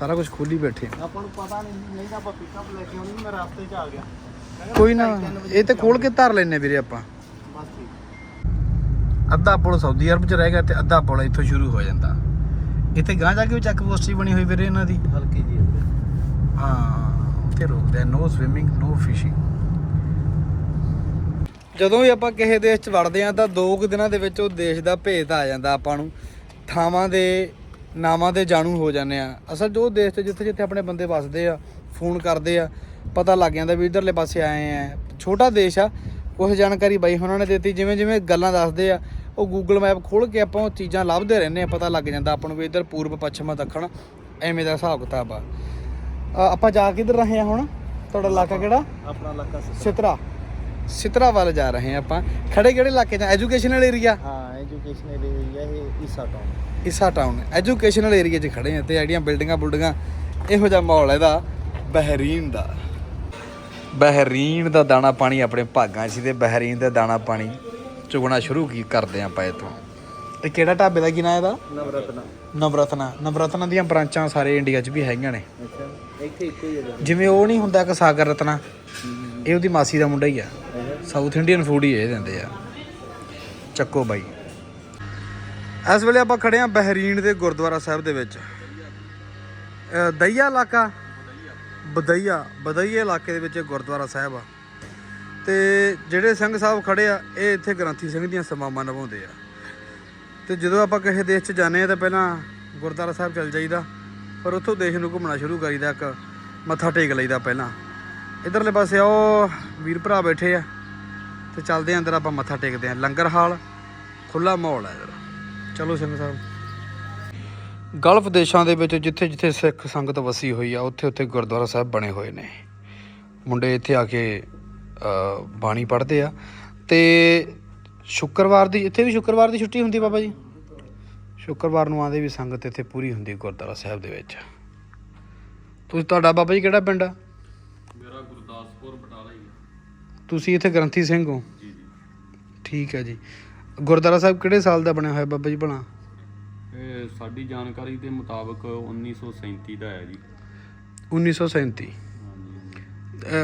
ਸਾਰਾ ਕੁਝ ਖੋਲੀ ਬੈਠੇ। ਆ। ਆਪਾਂ ਨੂੰ ਪਤਾ ਨਹੀਂ ਨਹੀਂ ਤਾਂ ਆਪਾਂ ਪਿਕਅਪ ਲੈ ਕੇ ਆਉਣੀ ਮੈਂ ਰਸਤੇ 'ਚ ਆ ਗਿਆ। ਮੈਂ ਕਿਹਾ ਕੋਈ ਨਾ ਢਾਈ ਤਿੰਨ ਵਜੇ ਇਹ ਤੇ ਖੋਲ ਕੇ ਧਰ ਲੈਨੇ ਵੀਰੇ ਆਪਾਂ। ਬਸ ਠੀਕ। ਅੱਧਾ ਪੁਲ ਸਾਊਦੀ ਅਰਬ ਚ ਰਹਿ ਗਿਆ ਤੇ ਅੱਧਾ ਪੁਲ ਇੱਥੋਂ ਸ਼ੁਰੂ ਹੋ ਜਾਂਦਾ। ਇੱਥੇ ਗਾਂ ਜਾ ਕੇ ਵੀ ਚੱਕ ਪੋਸਟ ਹੀ ਬਣੀ ਹੋਈ ਵੀਰੇ ਇਹਨਾਂ ਦੀ। ਹਲਕੀ ਜੀ। ਹਾਂ। ਉੱਥੇ ਰੋਕਦੇ ਨੋ ਸਵਿਮਿੰਗ ਨੋ ਫਿਸ਼ਿੰਗ ਜਦੋਂ ਵੀ ਆਪਾਂ ਕਿਸੇ ਦੇਸ਼ 'ਚ ਵੜਦੇ ਆ ਤਾਂ ਦੋ ਕੁ ਦਿਨਾਂ ਦੇ ਵਿੱਚ ਉਹ ਦੇਸ਼ ਦਾ ਭੇਤ ਆ ਜਾਂਦਾ ਆਪਾਂ ਨੂੰ। ਥਾਵਾਂ ਦੇ ਨਾਵਾਂ ਦੇ ਜਾਣੂ ਹੋ ਜਾਂਦੇ ਆ। ਅਸਲ ਜੋ ਦੇਸ਼ ਤੇ ਜਿੱਥੇ ਜਿੱਥੇ ਆਪਣੇ ਬੰਦੇ ਵੱਸਦੇ ਆ ਫੋਨ ਕਰਦੇ ਆ ਪਤਾ ਲੱਗ ਜਾਂਦਾ ਵੀ ਇਧਰਲੇ ਪਾਸੇ ਆਏ ਆ। ਛੋਟਾ ਦੇਸ਼ ਆ ਕੁਝ ਜਾਣਕਾਰੀ ਬਾਈ ਉਹਨਾਂ ਨੇ ਦਿੱਤੀ ਜਿਵੇਂ ਜਿਵੇਂ ਗੱਲਾਂ ਦੱਸਦੇ ਆ ਉਹ ਗੂਗਲ ਮੈਪ ਖੋਲ ਕੇ ਆਪਾਂ ਉਹ ਚੀਜ਼ਾਂ ਲੱਭਦੇ ਰਹਿੰਦੇ ਆ ਪਤਾ ਲੱਗ ਜਾਂਦਾ ਆਪਾਂ ਨੂੰ ਵੀ ਇਧਰ ਪੂਰਬ ਪੱਛਮ ਦੱਖਣ ਐਵੇਂ ਦਾ ਹਿਸਾਬ ਕਿਤਾਬ ਆ। ਆਪਾਂ ਜਾ ਕਿੱਧਰ ਰਹੇ ਆ ਹੁਣ? ਤੁਹਾਡਾ ਇਲਾਕਾ ਕਿਹੜਾ? ਆਪਣਾ ਇਲਾਕਾ। ਸਿਤਰਾ। ਸਿਤਰਾ ਵੱਲ ਜਾ ਰਹੇ ਆ ਆਪਾਂ। ਖੜੇ ਕਿਹੜੇ ਇਲਾਕੇ 'ਚ ਐਜੂਕੇਸ਼ਨਲ ਏਰੀਆ ਹਾਂ ਐਜੂਕੇਸ਼ਨਲ ਏਰੀਆ ਇਹ Isa town Isa town educational area 'ਚ ਖੜੇ ਆ ਤੇ ਜਿਹੜੀਆਂ ਬਿਲਡਿੰਗਾਂ ਬੁਲਡਿੰਗਾਂ ਇਹੋ ਜਿਹਾ ਮਾਹੌਲ ਹੈ ਇਹਦਾ। ਬਹਿਰੀਨ ਦਾ। ਬਹਿਰੀਨ ਦਾ ਦਾਣਾ ਪਾਣੀ ਆਪਣੇ ਭਾਗਾਂ 'ਚ ਸੀ ਤੇ ਬਹਿਰੀਨ ਦਾ ਦਾਣਾ ਪਾਣੀ ਚੁਗਣਾ ਸ਼ੁਰੂ ਕੀ ਕਰਦੇ ਆਪਾਂ ਇੱਥੋਂ। ਇਹ ਕਿਹੜਾ ਢਾਬੇ ਦਾ ਕੀ ਨਾਂ ਇਹਦਾ? ਨਵਰਤਨਾ। ਨਵਰਤਨਾ। ਨਵਰਤਨਾ ਦੀਆਂ ਬ੍ਰਾਂਚਾਂ ਸਾਰੇ ਇੰਡੀਆ 'ਚ ਵੀ ਹੈਗੀਆਂ ਨੇ। ਅੱਛਾ ਇੱਥੇ ਇੱਕੋ ਹੀ ਹੈ ਜਿਵੇਂ ਉਹ ਨਹੀਂ ਹੁੰਦਾ ਕਿ ਸਾਗਰ ਰਤਨਾ ਇਹ ਉਹਦੀ ਮਾਸੀ ਦਾ ਮੁੰਡਾ ਹੀ ਆ। ਸਾਊਥ ਇੰਡੀਅਨ ਫੂਡ ਹੀ ਇਹ ਦਿੰਦੇ ਆ। ਚੱਕੋ ਬਾਈ। ਇਸ ਵੇਲੇ ਆਪਾਂ ਖੜੇ ਆ ਬਹਿਰੀਨ ਦੇ ਗੁਰਦੁਆਰਾ ਸਾਹਿਬ ਦੇ ਵਿੱਚ। ਅ, ਦਈਆ ਇਲਾਕਾ। ਬਦਈਆ ਬਦਈਆ ਇਲਾਕੇ ਦੇ ਵਿੱਚ ਗੁਰਦੁਆਰਾ ਸਾਹਿਬ ਆ। ਤੇ ਜਿਹੜੇ ਸਿੰਘ ਸਾਹਿਬ ਖੜੇ ਆ ਇਹ ਇੱਥੇ ਗ੍ਰੰਥੀ ਸਿੰਘ ਦੀਆਂ ਸਮਾਵਾਂ ਨਿਭਾਉਂਦੇ ਆ। ਤੇ ਜਦੋਂ ਆਪਾਂ ਕਿਸੇ ਦੇਸ਼ 'ਚ ਜਾਂਦੇ ਆ ਤਾਂ ਪਹਿਲਾਂ ਗੁਰਦੁਆਰਾ ਸਾਹਿਬ ਚੱਲ ਜਾਈਦਾ। ਪਰ ਉੱਥੋਂ ਦੇਸ਼ ਨੂੰ ਘੁੰਮਣਾ ਸ਼ੁਰੂ ਕਰੀਦਾ ਇੱਕ ਮੱਥਾ ਟੇਕ ਲਈਦਾ ਪਹਿਲਾਂ। ਇਧਰਲੇ ਪਾਸੇ ਉਹ ਵੀਰ ਭਰਾ ਬੈਠੇ ਆ। ਤੇ ਚੱਲਦੇ ਆ ਅੰਦਰ ਆਪਾਂ ਮੱਥਾ ਟੇਕਦੇ ਆ। ਲੰਗਰ ਹਾਲ ਖੁੱਲਾ ਮਾਹੌਲ ਹੈ ਇਧਰ ਚਲੋ ਸਿੰਘ ਸਾਹਿਬ। ਗਲਫ ਦੇਸ਼ਾਂ ਦੇ ਵਿੱਚ ਜਿੱਥੇ ਜਿੱਥੇ ਸਿੱਖ ਸੰਗਤ ਵਸੀ ਹੋਈ ਆ, ਉੱਥੇ ਉੱਥੇ ਗੁਰਦੁਆਰਾ ਸਾਹਿਬ ਬਣੇ ਹੋਏ ਨੇ। ਮੁੰਡੇ ਇੱਥੇ ਆ ਕੇ ਬਾਣੀ ਪੜ੍ਹਦੇ ਆ। ਤੇ ਸ਼ੁੱਕਰਵਾਰ ਦੀ, ਇੱਥੇ ਵੀ ਸ਼ੁੱਕਰਵਾਰ ਦੀ ਛੁੱਟੀ ਹੁੰਦੀ ਬਾਬਾ ਜੀ? ਸ਼ੁੱਕਰਵਾਰ ਨੂੰ ਆਂਦੇ ਵੀ ਸੰਗਤ ਇੱਥੇ ਪੂਰੀ ਹੁੰਦੀ ਗੁਰਦੁਆਰਾ ਸਾਹਿਬ ਦੇ ਵਿੱਚ। ਤੁਸੀਂ, ਤੁਹਾਡਾ ਬਾਬਾ ਜੀ ਕਿਹੜਾ ਪਿੰਡ ਆ? ਤੁਸੀਂ ਇੱਥੇ ਗ੍ਰੰਥੀ ਸਿੰਘ ਹੋ? ਜੀ ਜੀ। ਠੀਕ ਹੈ ਜੀ। ਗੁਰਦੁਆਰਾ ਸਾਹਿਬ ਕਿਹੜੇ ਸਾਲ ਦਾ ਬਣਿਆ ਹੋਇਆ ਬਾਬਾ ਜੀ ਭਲਾ? ਇਹ ਸਾਡੀ ਜਾਣਕਾਰੀ ਦੇ ਮੁਤਾਬਕ 1937 ਦਾ ਹੈ ਜੀ। 1937 ਹਾਂਜੀ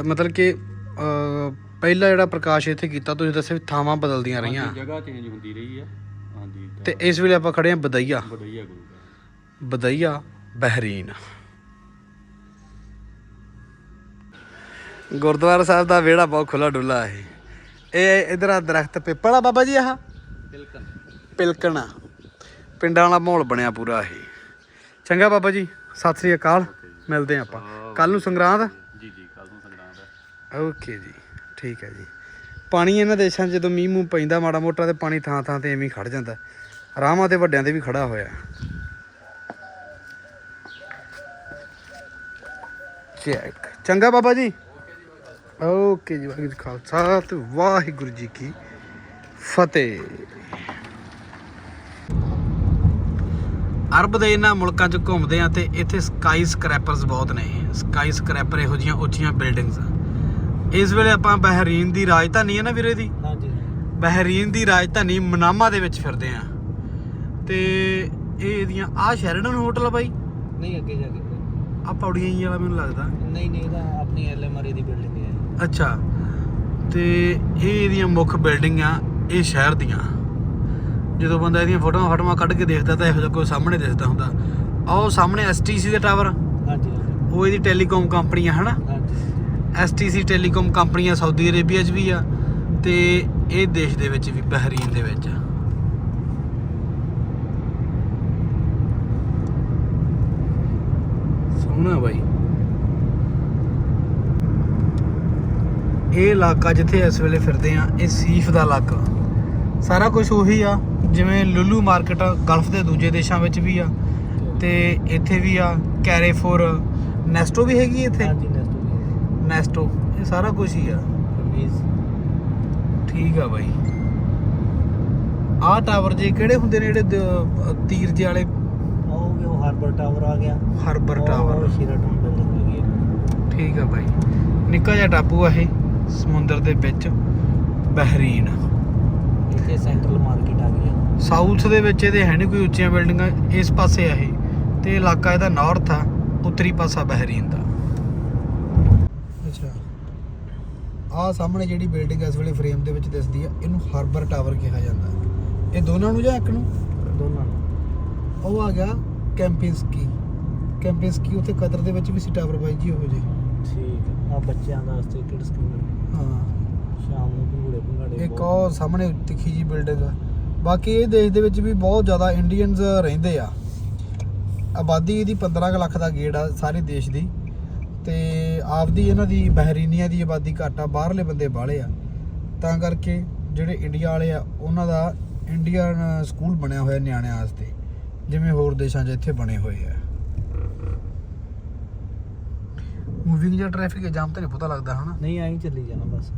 ਅਹ ਮਤਲਬ ਕਿ ਅਹ ਪਹਿਲਾ ਜਿਹੜਾ ਪ੍ਰਕਾਸ਼ ਇੱਥੇ ਕੀਤਾ ਤੁਸੀਂ ਦੱਸਿਆ ਵੀ ਥਾਵਾਂ ਬਦਲਦੀਆਂ ਰਹੀਆਂ। ਹਾਂਜੀ, ਜਗ੍ਹਾ ਚੇਂਜ ਹੁੰਦੀ ਰਹੀ ਹੈ। ਹਾਂਜੀ ਤੇ ਇਸ ਵੇਲੇ ਆਪਾਂ ਖੜੇ ਹਾਂ ਬਦਈਆ ਬੜਈਆ ਗੁਰੂ ਦਾ ਬਦਈਆ ਬਹਿਰੀਨ। ਗੁਰਦੁਆਰਾ ਸਾਹਿਬ ਦਾ ਵਿਹੜਾ ਬਹੁਤ ਖੁੱਲਾ ਡੁੱਲਾ ਹੈ। ਇਹ ਇਧਰ ਆ ਦਰਖਤ ਪਿੱਪਲ ਆ ਬਾਬਾ ਜੀ ਆਹ? ਪਿਲਕਣ। ਆ। ਪਿੰਡਾਂ ਵਾਲਾ ਮਾਹੌਲ ਬਣਿਆ ਪੂਰਾ ਇਹ। ਚੰਗਾ ਬਾਬਾ ਜੀ ਸਤਿ ਸ੍ਰੀ ਅਕਾਲ। ਮਿਲਦੇ ਆਪਾਂ। ਕੱਲ ਨੂੰ ਸੰਗਰਾਂਦ? ਜੀ ਜੀ ਕੱਲ ਨੂੰ ਸੰਗਰਾਂਦ ਓਕੇ ਜੀ ਠੀਕ ਹੈ ਜੀ। ਪਾਣੀ ਇਹਨਾਂ ਦੇਸ਼ਾਂ 'ਚ ਜਦੋਂ ਮੀਂਹ ਮੂੰਹ ਪੈਂਦਾ ਮਾੜਾ ਮੋਟਾ ਤੇ ਪਾਣੀ ਥਾਂ ਥਾਂ ਤੇ ਐਵੇਂ ਖੜ ਜਾਂਦਾ। ਆਰਾਮਾਂ ਤੇ ਵੱਡਿਆਂ ਤੇ ਵੀ ਖੜਾ ਹੋਇਆ। ਚੈੱਕ। ਚੰਗਾ ਬਾਬਾ ਜੀ। ਓਕੇ ਜੀ ਵਾਹਿਗੁਰੂ ਖਾਲਸਾ ਤੇ ਵਾਹਿਗੁਰੂ ਜੀ ਕੀ ਫਤਿਹ। ਅਰਬ ਦੇ ਇਹਨਾਂ ਮੁਲਕਾਂ 'ਚ ਘੁੰਮਦੇ ਆ ਤੇ ਇੱਥੇ ਸਕਾਈ ਸਕ੍ਰੈਪਰਸ ਬਹੁਤ ਨੇ। ਸਕਾਈ ਸਕ੍ਰੈਪਰ ਇਹੋ ਜੀਆਂ ਉੱਚੀਆਂ ਬਿਲਡਿੰਗਸ ਇਸ ਵੇਲੇ ਆਪਾਂ ਬਹਿਰੀਨ ਦੀ ਰਾਜਧਾਨੀ ਹੈ ਨਾ ਵੀਰੇ ਦੀ? ਹਾਂਜੀ। ਬਹਿਰੀਨ ਦੀ ਰਾਜਧਾਨੀ ਮਨਾਮਾ ਦੇ ਵਿੱਚ ਫਿਰਦੇ ਆ। ਤੇ ਇਹ ਇਹਦੀਆਂ ਆ ਸ਼ੈਰਡਨ ਹੋਟਲ ਆ ਬਾਈ? ਨਹੀਂ ਅੱਗੇ ਜਾ ਕੇ। ਆ ਪੌੜੀਆਂ ਹੀ ਵਾਲਾ ਮੈਨੂੰ ਲੱਗਦਾ। ਨਹੀਂ ਨਹੀਂ ਇਹਦਾ ਆਪਣੀ ਐਲਐਮਆਰ ਦੀ ਬਿਲਡਿੰਗ ਅੱਛਾ। ਤੇ ਇਹ ਇਹਦੀਆਂ ਮੁੱਖ ਬਿਲਡਿੰਗ ਆ ਇਹ ਸ਼ਹਿਰ ਦੀਆਂ। ਜਦੋਂ ਬੰਦਾ ਇਹਦੀਆਂ ਫੋਟੋਆਂ ਫੋਟੋਆਂ ਕੱਢ ਕੇ ਦੇਖਦਾ ਤਾਂ ਇਹੋ ਜਿਹਾ ਕੋਈ ਸਾਹਮਣੇ ਦਿਸਦਾ ਹੁੰਦਾ। ਆਹ ਸਾਹਮਣੇ ਐਸਟੀਸੀ ਦਾ ਟਾਵਰ ਹਾਂਜੀ ਉਹ ਇਹਦੀ ਟੈਲੀਕਾਮ ਕੰਪਨੀ ਆ ਹਨਾ? ਹਾਂਜੀ ਐਸਟੀਸੀ ਟੈਲੀਕਾਮ ਕੰਪਨੀ ਆ ਸਾਊਦੀ ਅਰੇਬੀਆ 'ਚ ਵੀ ਆ ਤੇ ਇਹ ਦੇਸ਼ ਦੇ ਵਿੱਚ ਵੀ ਬਹਿਰੀਨ ਦੇ ਵਿੱਚ ਸੋਹਣਾ ਬਾਈ। ਇਹ ਇਲਾਕਾ ਜਿੱਥੇ ਇਸ ਵੇਲੇ ਫਿਰਦੇ ਆ ਇਹ ਸੀਫ ਦਾ ਇਲਾਕਾ। ਸਾਰਾ ਕੁਝ ਉਹੀ ਆ ਜਿਵੇਂ ਲੁਲੂ ਮਾਰਕੀਟ ਗਲਫ ਦੇ ਦੂਜੇ ਦੇਸ਼ਾਂ ਵਿੱਚ ਵੀ ਆ ਤੇ ਇੱਥੇ ਵੀ ਆ ਕੈਰੇਫੋਰ ਨੈਸਟੋ ਵੀ ਹੈਗੀ ਇੱਥੇ? ਹਾਂਜੀ ਨੈਸਟੋ ਇਹ ਸਾਰਾ ਕੁਝ ਹੀ ਆ। ਠੀਕ ਆ ਬਾਈ। ਆਹ ਟਾਵਰ ਜੇ ਕਿਹੜੇ ਹੁੰਦੇ ਨੇ ਜਿਹੜੇ ਦ- ਤੀਰ ਜੇ ਵਾਲੇ ਉਹ ਹਾਰਬਰ ਟਾਵਰ ਆ ਗਿਆ। ਹਾਰਬਰ ਟਾਵਰ ਹੈਗੀ ਹੈ ਠੀਕ ਆ ਬਾਈ। ਨਿੱਕਾ ਜਿਹਾ ਟਾਪੂ ਆ ਇਹ। ਸਮੁੰਦਰ ਦੇ ਵਿੱਚ ਬਹਿਰੀਨ। ਇੱਥੇ ਸੈਂਟਰਲ ਮਾਰਕੀਟ ਆ ਗਈ ਹੈ ਸਾਊਥ ਦੇ ਵਿੱਚ ਇਹਦੇ ਹੈ ਨਹੀਂ ਕੋਈ ਉੱਚੀਆਂ ਬਿਲਡਿੰਗਾਂ ਇਸ ਪਾਸੇ ਆ ਇਹ। ਤੇ ਇਲਾਕਾ ਇਹਦਾ ਨਾਰਥ ਆ ਉੱਤਰੀ ਪਾਸਾ ਬਹਿਰੀਨ ਦਾ। ਅੱਛਾ। ਆ ਸਾਹਮਣੇ ਜਿਹੜੀ ਬਿਲਡਿੰਗ ਇਸ ਵੇਲੇ ਫਰੇਮ ਦੇ ਵਿੱਚ ਦਿਸਦੀ ਆ ਇਹਨੂੰ ਹਾਰਬਰ ਟਾਵਰ ਕਿਹਾ ਜਾਂਦਾ ਇਹ ਦੋਨਾਂ ਨੂੰ ਜਾਂ ਇੱਕ ਨੂੰ? ਦੋਨਾਂ ਨੂੰ। ਉਹ ਆ ਗਿਆ ਕੈਂਪਿੰਸਕੀ ਕੈਂਪਿੰਸਕੀ ਉੱਥੇ ਕਤਰ ਦੇ ਵਿੱਚ ਵੀ ਸੀ ਟਾਵਰ ਬਾਈ ਜੀ ਉਹ ਜੇ ਆ ਬੱਚਿਆਂ ਦਾ ਵਾਸਤੇ ਕਿਡਸ ਸਕੂਲ ਹਾਂ। ਸ਼ਾਮ ਨੂੰ ਘੂੜੇ ਭੰਗੜੇ ਇੱਕ ਉਹ ਸਾਹਮਣੇ ਤਿੱਖੀ ਜੀ ਬਿਲਡਿੰਗ ਬਾਕੀ ਇਹ ਦੇਸ਼ ਦੇ ਵਿੱਚ ਵੀ ਬਹੁਤ ਜ਼ਿਆਦਾ ਇੰਡੀਅਨਸ ਰਹਿੰਦੇ ਆ। ਆਬਾਦੀ ਇਹਦੀ 15 ਕੁ ਲੱਖ ਦਾ ਗੇੜ ਆ ਸਾਰੇ ਦੇਸ਼ ਦੀ। ਤੇ ਆਪਦੀ ਇਹਨਾਂ ਦੀ ਬਹਿਰੀਨੀਆਂ ਦੀ ਆਬਾਦੀ ਘੱਟ ਆ ਬਾਹਰਲੇ ਬੰਦੇ ਬਾਹਲੇ ਆ। ਤਾਂ ਕਰਕੇ ਜਿਹੜੇ ਇੰਡੀਆ ਵਾਲੇ ਆ ਉਹਨਾਂ ਦਾ ਇੰਡੀਅਨ ਸਕੂਲ ਬਣਿਆ ਹੋਇਆ ਨਿਆਣਿਆਂ ਵਾਸਤੇ। ਜਿਵੇਂ ਹੋਰ ਦੇਸ਼ਾਂ 'ਚ ਇੱਥੇ ਬਣੇ ਹੋਏ ਆ। ਮੂਵਿੰਗ ਜਾਂ ਟ੍ਰੈਫਿਕ ਜਾਮ ਤਾਂ ਨਹੀਂ ਪਤਾ ਲੱਗਦਾ ਹਨਾ। ਨਹੀਂ ਆਈ ਚੱਲੀ ਜਾਣਾ ਬਸ।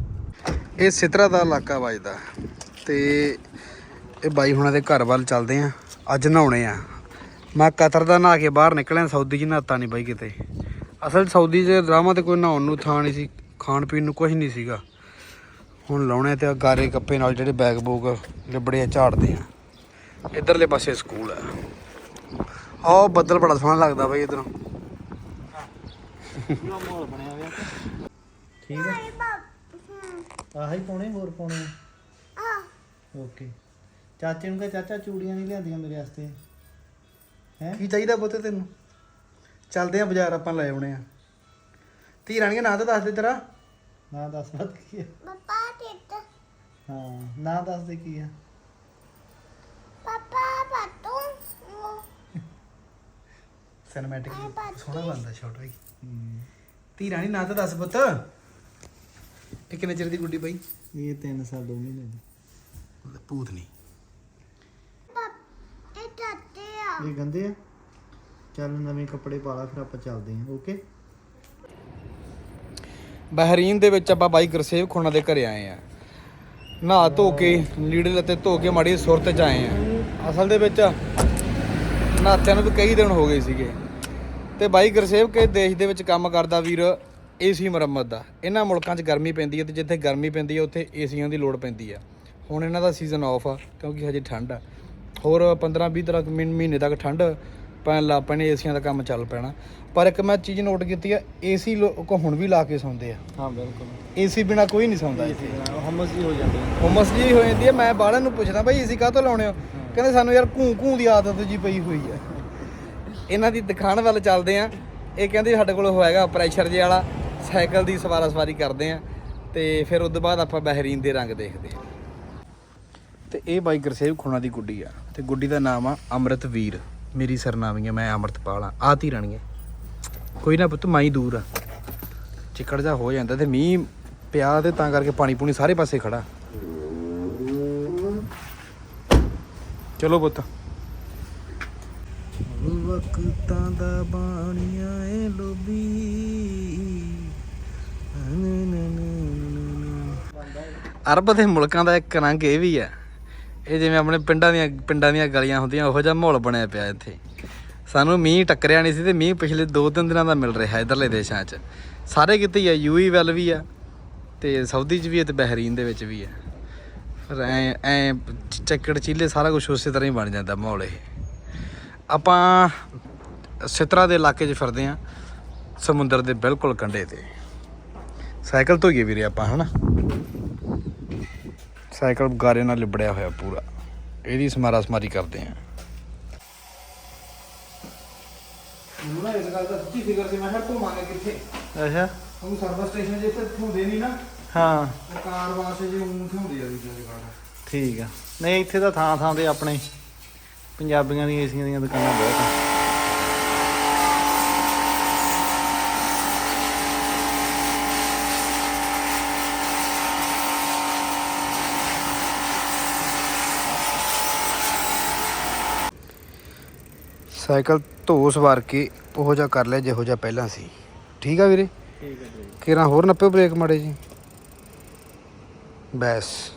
ਇਹ ਸਿਤਰਾ ਦਾ ਇਲਾਕਾ ਵੱਜਦਾ ਤੇ ਇਹ ਬਾਈ ਹੁਣਾਂ ਦੇ ਘਰ ਵੱਲ ਚੱਲਦੇ ਆ ਅੱਜ ਨਹਾਉਣੇ ਆ। ਮੈਂ ਕਤਰ ਦਾ ਨਹਾ ਕੇ ਬਾਹਰ ਨਿਕਲਿਆ ਸਾਊਦੀ 'ਚ ਨਹਾਤਾ ਨਹੀਂ ਬਾਈ ਕਿਤੇ। ਅਸਲ ਸਾਊਦੀ 'ਚ ਰਾਮਾਂ ਤੇ ਕੋਈ ਨਹਾਉਣ ਨੂੰ ਥਾਂ ਨਹੀਂ ਸੀ ਖਾਣ ਪੀਣ ਨੂੰ ਕੁਝ ਨਹੀਂ ਸੀਗਾ। ਹੁਣ ਲਾਉਣੇ ਤੇ ਗਾਰੇ ਕੱਪੇ ਨਾਲ ਜਿਹੜੇ ਬੈਗ ਬੂਗ ਲਿਬੜੇ ਆ ਝਾੜਦੇ ਆ। ਇਧਰਲੇ ਪਾਸੇ ਸਕੂਲ ਆ। ਆਹ ਬੱਦਲ ਬੜਾ ਸੋਹਣਾ ਲੱਗਦਾ ਬਾਈ ਇਧਰੋਂ। ਪੂਰਾ ਮਾਹੌਲ ਬਣਿਆ ਹੋਇਆ। ਠੀਕ ਹੈ ਆਹੀ ਪਾਉਣੇ ਹੋਰ ਪਾਉਣੇ ਆ? ਓਕੇ। ਚਾਚੇ ਨੂੰ ਕਹ ਚਾਚਾ ਚੂੜੀਆਂ ਨਹੀਂ ਲਿਆਂਦੀਆਂ ਮੇਰੇ ਵਾਸਤੇ। ਹੈ? ਕੀ ਚਾਹੀਦਾ ਪੁੱਤ ਤੈਨੂੰ? ਚੱਲਦੇ ਆ ਬਾਜ਼ਾਰ ਆਪਾਂ ਲੈ ਆਉਣੇ ਆ। ਧੀ ਰਾਣੀਆਂ ਨਾਂ ਤਾਂ ਦੱਸ ਦੇ ਤੇਰਾ ਨਾ ਦੱਸ ਮਤ ਕੀ ਹੈ ਪਾਪਾ ਟਿੱਟ। ਹਾਂ ਨਾ ਦੱਸ ਦੇ ਕੀ ਆ? ਪਾਪਾ ਪਾਤੂ ਸਿਨੇਮੈਟਿਕ ਸੋਹਣਾ ਬਣਦਾ ਸ਼ਾਟ ਵੀ। ਧੀ ਰਾਣੀ ਨਾਂ ਤਾਂ ਦੱਸ ਪੁੱਤ। ਇਹ ਕਿੰਨੇ ਚਿਰ ਦੀ ਗੁੱਡੀ ਬਾਈ? ਇਹ 3 ਸਾਲ 2 ਮਹੀਨੇ ਦੀ। ਭੂਤ ਨਹੀਂ। ਇਹ ਟੱਟੇ ਆ। ਇਹ ਗੰਦੇ ਆ ਚੱਲ ਨਵੇਂ ਕੱਪੜੇ ਪਾ ਲਾ ਫਿਰ ਆਪਾਂ ਚੱਲਦੇ ਹਾਂ ਓਕੇ? ਬਹਿਰੀਨ ਦੇ ਵਿੱਚ ਆਪਾਂ ਬਾਈ ਗੁਰਸੇਵ ਖੋਣਾ ਦੇ ਘਰੇ ਆਏ ਆ। ਨਹਾ ਧੋ ਕੇ ਲੀੜੇ ਲੱਤੇ ਧੋ ਕੇ ਮਾੜੀ ਸੁਰਤ ਚ ਆਏ ਆ। ਅਸਲ ਦੇ ਵਿੱਚ ਨਹਾਤਿਆਂ ਨੂੰ ਵੀ ਕਈ ਦਿਨ ਹੋ ਗਏ ਸੀਗੇ। ਤੇ ਬਾਈ ਗੁਰਸੇਵ ਕੇ ਦੇਸ਼ ਦੇ ਵਿੱਚ ਕੰਮ ਕਰਦਾ ਵੀਰ ਏਸੀ ਮੁਰੰਮਤ ਦਾ। ਇਹਨਾਂ ਮੁਲਕਾਂ 'ਚ ਗਰਮੀ ਪੈਂਦੀ ਹੈ ਤੇ ਜਿੱਥੇ ਗਰਮੀ ਪੈਂਦੀ ਹੈ ਉੱਥੇ ਏਸੀਆਂ ਦੀ ਲੋੜ ਪੈਂਦੀ ਆ ਹੁਣ ਇਹਨਾਂ ਦਾ ਸੀਜ਼ਨ ਆਫ ਆ ਕਿਉਂਕਿ ਹਜੇ ਠੰਡ ਆ। ਹੋਰ 15 20 ਤੱਕ ਮਹੀਨੇ ਤੱਕ ਠੰਡ ਪੈਣ ਲੱਗ ਪੈਣੀ ਏਸੀਆਂ ਦਾ ਕੰਮ ਚੱਲ ਪੈਣਾ। ਪਰ ਇੱਕ ਮੈਂ ਚੀਜ਼ ਨੋਟ ਕੀਤੀ ਆ ਏਸੀ ਲੋਕ ਹੁਣ ਵੀ ਲਾ ਕੇ ਸੌਂਦੇ ਆ। ਹਾਂ ਬਿਲਕੁਲ। ਏਸੀ ਬਿਨਾ ਕੋਈ ਨਹੀਂ ਸੌਂਦਾ ਇੱਥੇ। ਹਮਸ ਹੀ ਹੋ ਜਾਂਦੇ ਆ। ਹੁਮਸ ਜੀ ਹੋ ਜਾਂਦੀ ਹੈ ਮੈਂ ਬਾਹਰਾਂ ਨੂੰ ਪੁੱਛਦਾ ਭਾਈ ਏਸੀ ਕਾਹਤੋਂ ਲਾਉਣੇ ਹੋ? ਕਹਿੰਦੇ ਸਾਨੂੰ ਯਾਰ ਘੂੰ ਘੂੰ ਦੀ ਆਦਤ ਜੀ ਪਈ ਹੋਈ ਆ। ਇਹਨਾਂ ਦੀ ਦੁਕਾਨ ਵੱਲ ਚੱਲਦੇ ਆ। ਇਹ ਕਹਿੰਦੇ ਸਾਡੇ ਕੋਲ ਹੋਏਗਾ ਪ੍ਰੈਸ਼ਰ ਜੇ ਵਾਲਾ, ਸਾਈਕਲ ਦੀ ਸਵਾਰਾ ਸਵਾਰੀ ਕਰਦੇ ਆ। ਤੇ ਫਿਰ ਉਸ ਤੋਂ ਬਾਅਦ ਆਪਾਂ ਬਹਿਰੀਨ ਦੇ ਰੰਗ ਦੇਖਦੇ ਆ। ਤੇ ਇਹ ਬਾਈ ਗੁਰਸੇਵ ਖੁਣਾ ਦੀ ਗੁੱਡੀ ਆ। ਤੇ ਗੁੱਡੀ ਦਾ ਨਾਮ ਆ ਅੰਮ੍ਰਿਤ ਵੀਰ। ਮੇਰੀ ਸਰਨਾਮੀ ਆ ਮੈਂ ਅੰਮ੍ਰਿਤਪਾਲ ਆ। ਆ ਤੀ ਰਣਗੇ ਕੋਈ ਨਾ ਪੁੱਤ, ਮਾਈ ਦੂਰ ਆ। ਚਿੱਕੜ ਜਾ ਹੋ ਜਾਂਦਾ ਤੇ ਮੀਂਹ ਪਿਆ ਤੇ ਤਾਂ ਕਰਕੇ ਪਾਣੀ ਪੂਣੀ ਸਾਰੇ ਪਾਸੇ ਖੜਾ। ਚਲੋ ਪੁੱਤ। ਵਕਤਾਂ ਦਾ ਬਾਣੀਆਂ ਏ ਲੋਬੀ ਅਰਬ ਦੇ ਮੁਲਕਾਂ ਦਾ ਇੱਕ ਰੰਗ ਇਹ ਵੀ ਆ ਇਹ ਜਿਵੇਂ ਆਪਣੇ ਪਿੰਡਾਂ ਦੀਆਂ ਪਿੰਡਾਂ ਦੀਆਂ ਗਲੀਆਂ ਹੁੰਦੀਆਂ ਉਹੋ ਜਿਹਾ ਮਾਹੌਲ ਬਣਿਆ ਪਿਆ ਇੱਥੇ। ਸਾਨੂੰ ਮੀਂਹ ਟੱਕਰਿਆ ਨਹੀਂ ਸੀ ਤੇ ਮੀਂਹ ਪਿਛਲੇ 2-3 ਦਿਨਾਂ ਦਾ ਮਿਲ ਰਿਹਾ ਇਧਰਲੇ ਦੇਸ਼ਾਂ 'ਚ। ਸਾਰੇ ਕਿਤੇ ਹੀ ਆ ਯੂਈ ਵੱਲ ਵੀ ਆ ਤੇ ਸਾਊਦੀ 'ਚ ਵੀ ਹੈ ਤੇ ਬਹਿਰੀਨ ਦੇ ਵਿੱਚ ਵੀ ਆ। ਫਿਰ ਐ ਐ ਚੱਕੜ ਚੀਲੇ ਸਾਰਾ ਕੁਝ ਉਸੇ ਤਰ੍ਹਾਂ ਹੀ ਬਣ ਜਾਂਦਾ ਮਾਹੌਲ ਇਹ। ਆਪਾਂ ਸਿਤਰਾ ਦੇ ਇਲਾਕੇ 'ਚ ਫਿਰਦੇ ਆ ਸਮੁੰਦਰ ਦੇ ਬਿਲਕੁਲ ਕੰਢੇ ਤੇ। ਸਾਈਕਲ ਧੋਈਏ ਵੀਰੇ ਆਪਾਂ ਹਨਾ? ਸਾਈਕਲ ਗਾਰੇ ਨਾਲ ਲਿਬੜਿਆ ਹੋਇਆ ਪੂਰਾ। ਇਹਦੀ ਸਮਾਰਾ ਸਮਾਰੀ ਕਰਦੇ ਆ ਮੈਨੂੰ ਇਸ ਗੱਲ ਦਾ ਸੱਚੀ ਫਿਕਰ ਸੀ ਮੈਂ ਕਿਹਾ ਘੁੰਮਾਂਗੇ ਕਿੱਥੇ? ਅੱਛਾ। ਉਹਨੂੰ ਸਰਵਿਸ ਸਟੇਸ਼ਨ ਜੇ ਤੇ ਹੁੰਦੇ ਨਹੀਂ ਨਾ। ਹਾਂ। ਕਾਰ ਵਾਸਤੇ ਜੇ ਊਂ ਹੁੰਦੀ ਆ ਵੀ ਜਗ੍ਹਾ ਠੀਕ ਆ। ਨਹੀਂ ਇੱਥੇ ਤਾਂ ਥਾਂ ਥਾਂ ਤੇ ਆਪਣੇ ਪੰਜਾਬੀਆਂ ਦੀਆਂ ਏਸੀਆਂ ਦੀਆਂ ਦੁਕਾਨਾਂ ਬਹੁਤ ਆ। ਸਾਈਕਲ ਧੋ ਸਵਾਰ ਕੇ ਉਹੋ ਜਿਹਾ ਕਰ ਲਿਆ ਜਿਹੋ ਜਿਹਾ ਪਹਿਲਾਂ ਸੀ। ਠੀਕ ਆ ਵੀਰੇ? ਠੀਕ ਹੈ ਜੀ। ਕਿਰਾਂ ਹੋਰ ਨੱਪਿਓ ਬ੍ਰੇਕ ਮਾੜੇ ਜੀ ਬੈਸ।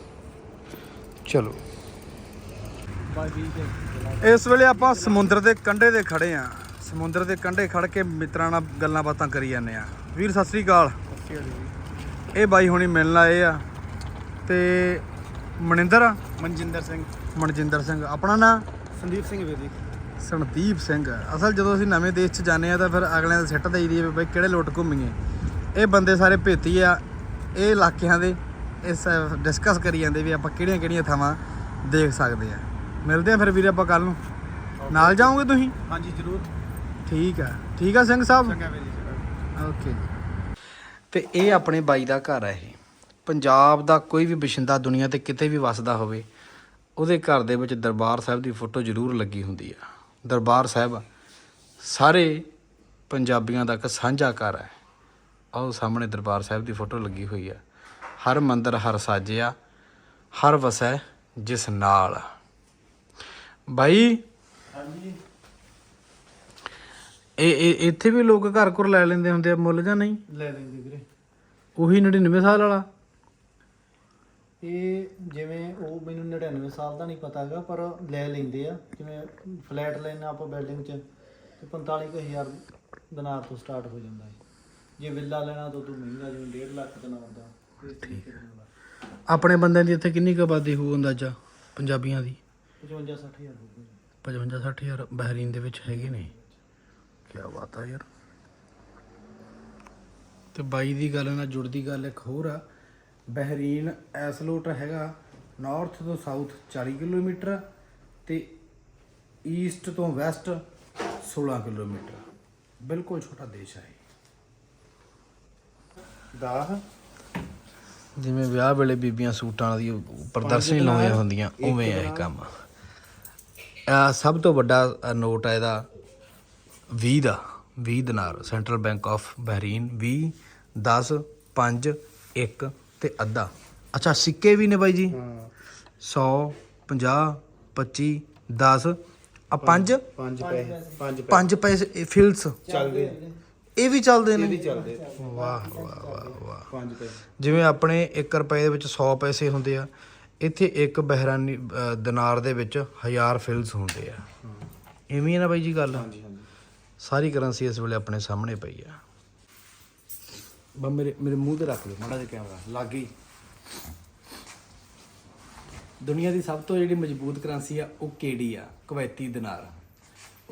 ਚਲੋ। ਇਸ ਵੇਲੇ ਆਪਾਂ ਸਮੁੰਦਰ ਦੇ ਕੰਢੇ ਤੇ ਖੜੇ ਆ। ਸਮੁੰਦਰ ਦੇ ਕੰਢੇ ਖੜ ਕੇ ਮਿੱਤਰਾਂ ਨਾਲ ਗੱਲਾਂ ਬਾਤਾਂ ਕਰੀ ਜਾਂਦੇ ਆ। ਵੀਰ ਸਤਿ ਸ੍ਰੀ ਅਕਾਲ। ਇਹ ਬਾਈ ਹੁਣੀ ਮਿਲਣ ਆਏ ਆ। ਤੇ ਮਨਿੰਦਰ ਆ? ਮਨਜਿੰਦਰ ਸਿੰਘ। ਮਨਜਿੰਦਰ ਸਿੰਘ। ਆਪਣਾ ਨਾਂ? ਸੰਦੀਪ ਸਿੰਘ ਵੀਰ ਜੀ। ਸੰਦੀਪ ਸਿੰਘ। ਅਸਲ ਜਦੋਂ ਅਸੀਂ ਨਵੇਂ ਦੇਸ਼ 'ਚ ਜਾਂਦੇ ਆ ਤਾਂ ਫਿਰ ਅਗਲਿਆਂ ਦੇ ਸਿੱਟ ਦੇਈਦੀ ਵੀ ਬਈ ਕਿਹੜੇ ਲੁੱਟ ਘੁੰਮੀਏ। ਇਹ ਬੰਦੇ ਸਾਰੇ ਭੇਤੀ ਆ। ਇਹ ਇਲਾਕਿਆਂ ਦੇ ਇਸ ਡਿਸਕਸ ਕਰੀ ਜਾਂਦੇ ਵੀ ਆਪਾਂ ਕਿਹੜੀਆਂ ਕਿਹੜੀਆਂ ਥਾਵਾਂ ਦੇਖ ਸਕਦੇ ਆ ਮਿਲਦੇ ਆ ਫਿਰ ਵੀਰੇ ਆਪਾਂ ਕੱਲ ਨੂੰ। ਨਾਲ ਜਾਓਗੇ ਤੁਸੀਂ? ਹਾਂਜੀ ਜ਼ਰੂਰ। ਠੀਕ ਆ। ਠੀਕ ਆ ਸਿੰਘ ਸਾਹਿਬ? ਚੰਗਾ ਵੀਰ ਜੀ ਓਕੇ ਤੇ ਇਹ ਆਪਣੇ ਬਾਈ ਦਾ ਘਰ ਹੈ ਇਹ। ਪੰਜਾਬ ਦਾ ਕੋਈ ਵੀ ਬਸ਼ਿੰਦਾ ਦੁਨੀਆ ਤੇ ਕਿਤੇ ਵੀ ਵਸਦਾ ਹੋਵੇ ਉਹਦੇ ਘਰ ਦੇ ਵਿੱਚ ਦਰਬਾਰ ਸਾਹਿਬ ਦੀ ਫੋਟੋ ਜ਼ਰੂਰ ਲੱਗੀ ਹੁੰਦੀ ਆ। ਦਰਬਾਰ ਸਾਹਿਬ ਸਾਰੇ ਪੰਜਾਬੀਆਂ ਦਾ ਇੱਕ ਸਾਂਝਾ ਘਰ ਹੈ ਆਓ ਸਾਹਮਣੇ ਦਰਬਾਰ ਸਾਹਿਬ ਦੀ ਫੋਟੋ ਲੱਗੀ ਹੋਈ ਆ। ਹਰ ਮੰਦਰ ਹਰ ਸਾਜਿਆ ਹਰ ਵਸੈ ਜਿਸ ਨਾਲ। ਬਾਈ ਹਾਂਜੀ। ਇਹ ਇਹ ਇੱਥੇ ਵੀ ਲੋਕ ਘਰ ਘਰ ਲੈ ਲੈਂਦੇ ਹੁੰਦੇ ਆ ਮੁੱਲ ਜਾਂ ਨਹੀਂ? ਲੈ ਲੈਂਦੇ ਵੀਰੇ। ਉਹੀ 99 ਸਾਲ ਵਾਲਾ? ਇਹ ਜਿਵੇਂ ਉਹ ਮੈਨੂੰ 99 ਸਾਲ ਦਾ ਨਹੀਂ ਪਤਾ ਹੈਗਾ ਪਰ ਲੈ ਲੈਂਦੇ ਆ। ਜਿਵੇਂ ਫਲੈਟ ਲੈਣਾ ਆਪਾਂ ਬਿਲਡਿੰਗ 'ਚ ਤੇ 45000 ਦਿਨਾਰ ਤੋਂ ਸਟਾਰਟ ਹੋ ਜਾਂਦਾ ਹੈ ਜੇ ਵਿਲਾ ਲੈਣਾ ਤਾਂ ਤੂੰ ਮਹਿੰਗਾ ਜਿਵੇਂ 1.5 ਲੱਖ ਦਿਨਾਰ ਦਾ। ਨਾਲ ਆਪਣੇ ਬੰਦਿਆਂ ਦੀ ਇੱਥੇ ਕਿੰਨੀ ਕੁ ਆਬਾਦੀ ਹੋਊ ਅੰਦਾਜ਼ਾ ਪੰਜਾਬੀਆਂ ਦੀ? 55 60000 ਹੋਊਗਾ 55 60000 ਬਹਿਰੀਨ ਦੇ ਵਿੱਚ ਹੈਗੇ ਨੇ। ਕੀ ਬਾਤ ਆ ਯਾਰ। ਤੇ ਬਾਈ ਦੀ ਗੱਲ ਨਾਲ ਜੁੜਦੀ ਗੱਲ ਇੱਕ ਹੋਰ ਆ। ਬਹਿਰੀਨ ਐਸਲੋਟ ਹੈਗਾ ਨਾਰਥ ਤੋਂ ਸਾਊਥ 40 ਕਿਲੋਮੀਟਰ ਤੇ ਈਸਟ ਤੋਂ ਵੈਸਟ 16 ਕਿਲੋਮੀਟਰ। ਬਿਲਕੁਲ ਛੋਟਾ ਦੇਸ਼ ਹੈ ਇਹ। ਦਾਹ ਜਿਵੇਂ ਵਿਆਹ ਵੇਲੇ ਬੀਬੀਆਂ ਸੂਟਾਂ ਦੀ ਪ੍ਰਦਰਸ਼ਨੀ ਲਾਉਂਦੀਆਂ ਹੁੰਦੀਆਂ ਉਵੇਂ ਆ ਇਹ ਕੰਮ ਆ। ਸਭ ਤੋਂ ਵੱਡਾ ਨੋਟ ਆ ਇਹਦਾ 20 ਦਾ 20 dinar central bank of Bahrain 20 10 5 1 ਤੇ ਅੱਧਾ। ਅੱਛਾ ਸਿੱਕੇ ਵੀ ਨੇ ਬਾਈ ਜੀ? 100 50 25 10 ਆ 5 ਪੰਜ ਪੈਸੇ ਪੰਜ 5 ਪੈਸੇ ਫਿਲਸ ਚੱਲਦੇ ਇਹ ਵੀ ਚੱਲਦੇ ਨੇ? ਚੱਲਦੇ ਵਾਹ ਵਾਹ ਵਾਹ ਵਾਹ। ਪੈਸੇ ਜਿਵੇਂ ਆਪਣੇ 1 ਰੁਪਏ ਦੇ ਵਿੱਚ 100 ਪੈਸੇ ਹੁੰਦੇ ਆ ਇੱਥੇ ਇੱਕ ਬਹਿਰਾਨੀ ਅ, ਦਿਨਾਰ ਦੇ ਵਿੱਚ 1000 ਫਿਲਸ ਹੁੰਦੇ ਆ। ਐਵੇਂ ਹੀ ਆ ਨਾ ਬਾਈ ਜੀ ਗੱਲ? ਹਾਂਜੀ ਹਾਂਜੀ। ਸਾਰੀ ਕਰੰਸੀ ਇਸ ਵੇਲੇ ਆਪਣੇ ਸਾਹਮਣੇ ਪਈ ਆ। ਬਾ ਮੇਰੇ ਮੇਰੇ ਮੂੰਹ ਤੇ ਰੱਖ ਲਓ ਮਾੜਾ ਜਿਹਾ ਕੈਮਰਾ ਲੱਗ ਗਈ। ਦੁਨੀਆ ਦੀ ਸਭ ਤੋਂ ਜਿਹੜੀ ਮਜ਼ਬੂਤ ਕਰੰਸੀ ਆ ਉਹ ਕਿਹੜੀ ਆ? ਕੁਵੈਤੀ ਦਿਨਾਰ।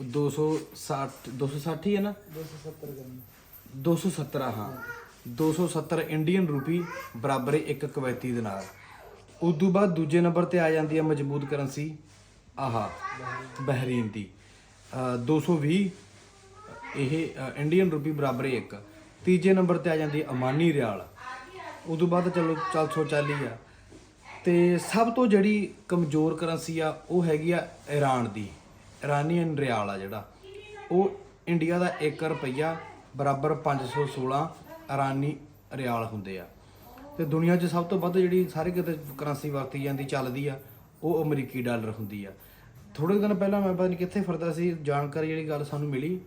260 260 ਹੈ ਨਾ? 270 ਗ੍ਰਾਮ 217 ਆ, ਹਾਂ। 270 ਇੰਡੀਅਨ ਰੂਪੀ ਬਰਾਬਰ ਹੈ ਇੱਕ ਕੁਵੈਤੀ ਦਿਨਾਰ ਉਦੋਂ ਬਾਅਦ ਦੂਜੇ ਨੰਬਰ ਤੇ ਆ ਜਾਂਦੀ ਹੈ ਮਜ਼ਬੂਤ ਕਰੰਸੀ। ਆਹਾ ਬਹਿਰੀਨ ਦੀ। ਅ, 220 ਇਹ ਅ, ਇੰਡੀਅਨ ਰੂਪੀ ਬਰਾਬਰ ਹੈ ਇੱਕ। ਤੀਜੇ ਨੰਬਰ ਤੇ ਆ ਜਾਂਦੀ ਹੈ ਅਮਾਨੀ ਰਿਆਲ। ਉਦੋਂ ਬਾਅਦ ਚਲੋ 440 ਆ। ਤੇ ਸਭ ਤੋਂ ਜਿਹੜੀ ਕਮਜ਼ੋਰ ਕਰੰਸੀ ਆ ਉਹ ਹੈਗੀ ਆ ਈਰਾਨ ਦੀ। ਇਰਾਨੀਅਨ ਰਿਆਲ ਆ ਜਿਹੜਾ। ਉਹ ਇੰਡੀਆ ਦਾ 1 ਰੁਪਈਆ ਬਰਾਬਰ 516 ਇਰਾਨੀ ਰਿਆਲ ਹੁੰਦੇ ਆ। ਤੇ ਦੁਨੀਆ 'ਚ ਸਭ ਤੋਂ ਵੱਧ ਜਿਹੜੀ ਸਾਰੇ ਕਿਤੇ ਕਰੰਸੀ ਵਰਤੀ ਜਾਂਦੀ, ਚੱਲਦੀ ਆ, ਉਹ ਅਮਰੀਕੀ ਡਾਲਰ ਹੁੰਦੀ ਆ। ਥੋੜੇ ਦਿਨ ਪਹਿਲਾਂ ਮੈਂ ਪਤਾ ਨਹੀਂ ਕਿੱਥੇ ਫਿਰਦਾ ਸੀ, ਜਾਣਕਾਰੀ ਜਿਹੜੀ ਗੱਲ ਸਾਨੂੰ ਮਿਲੀ।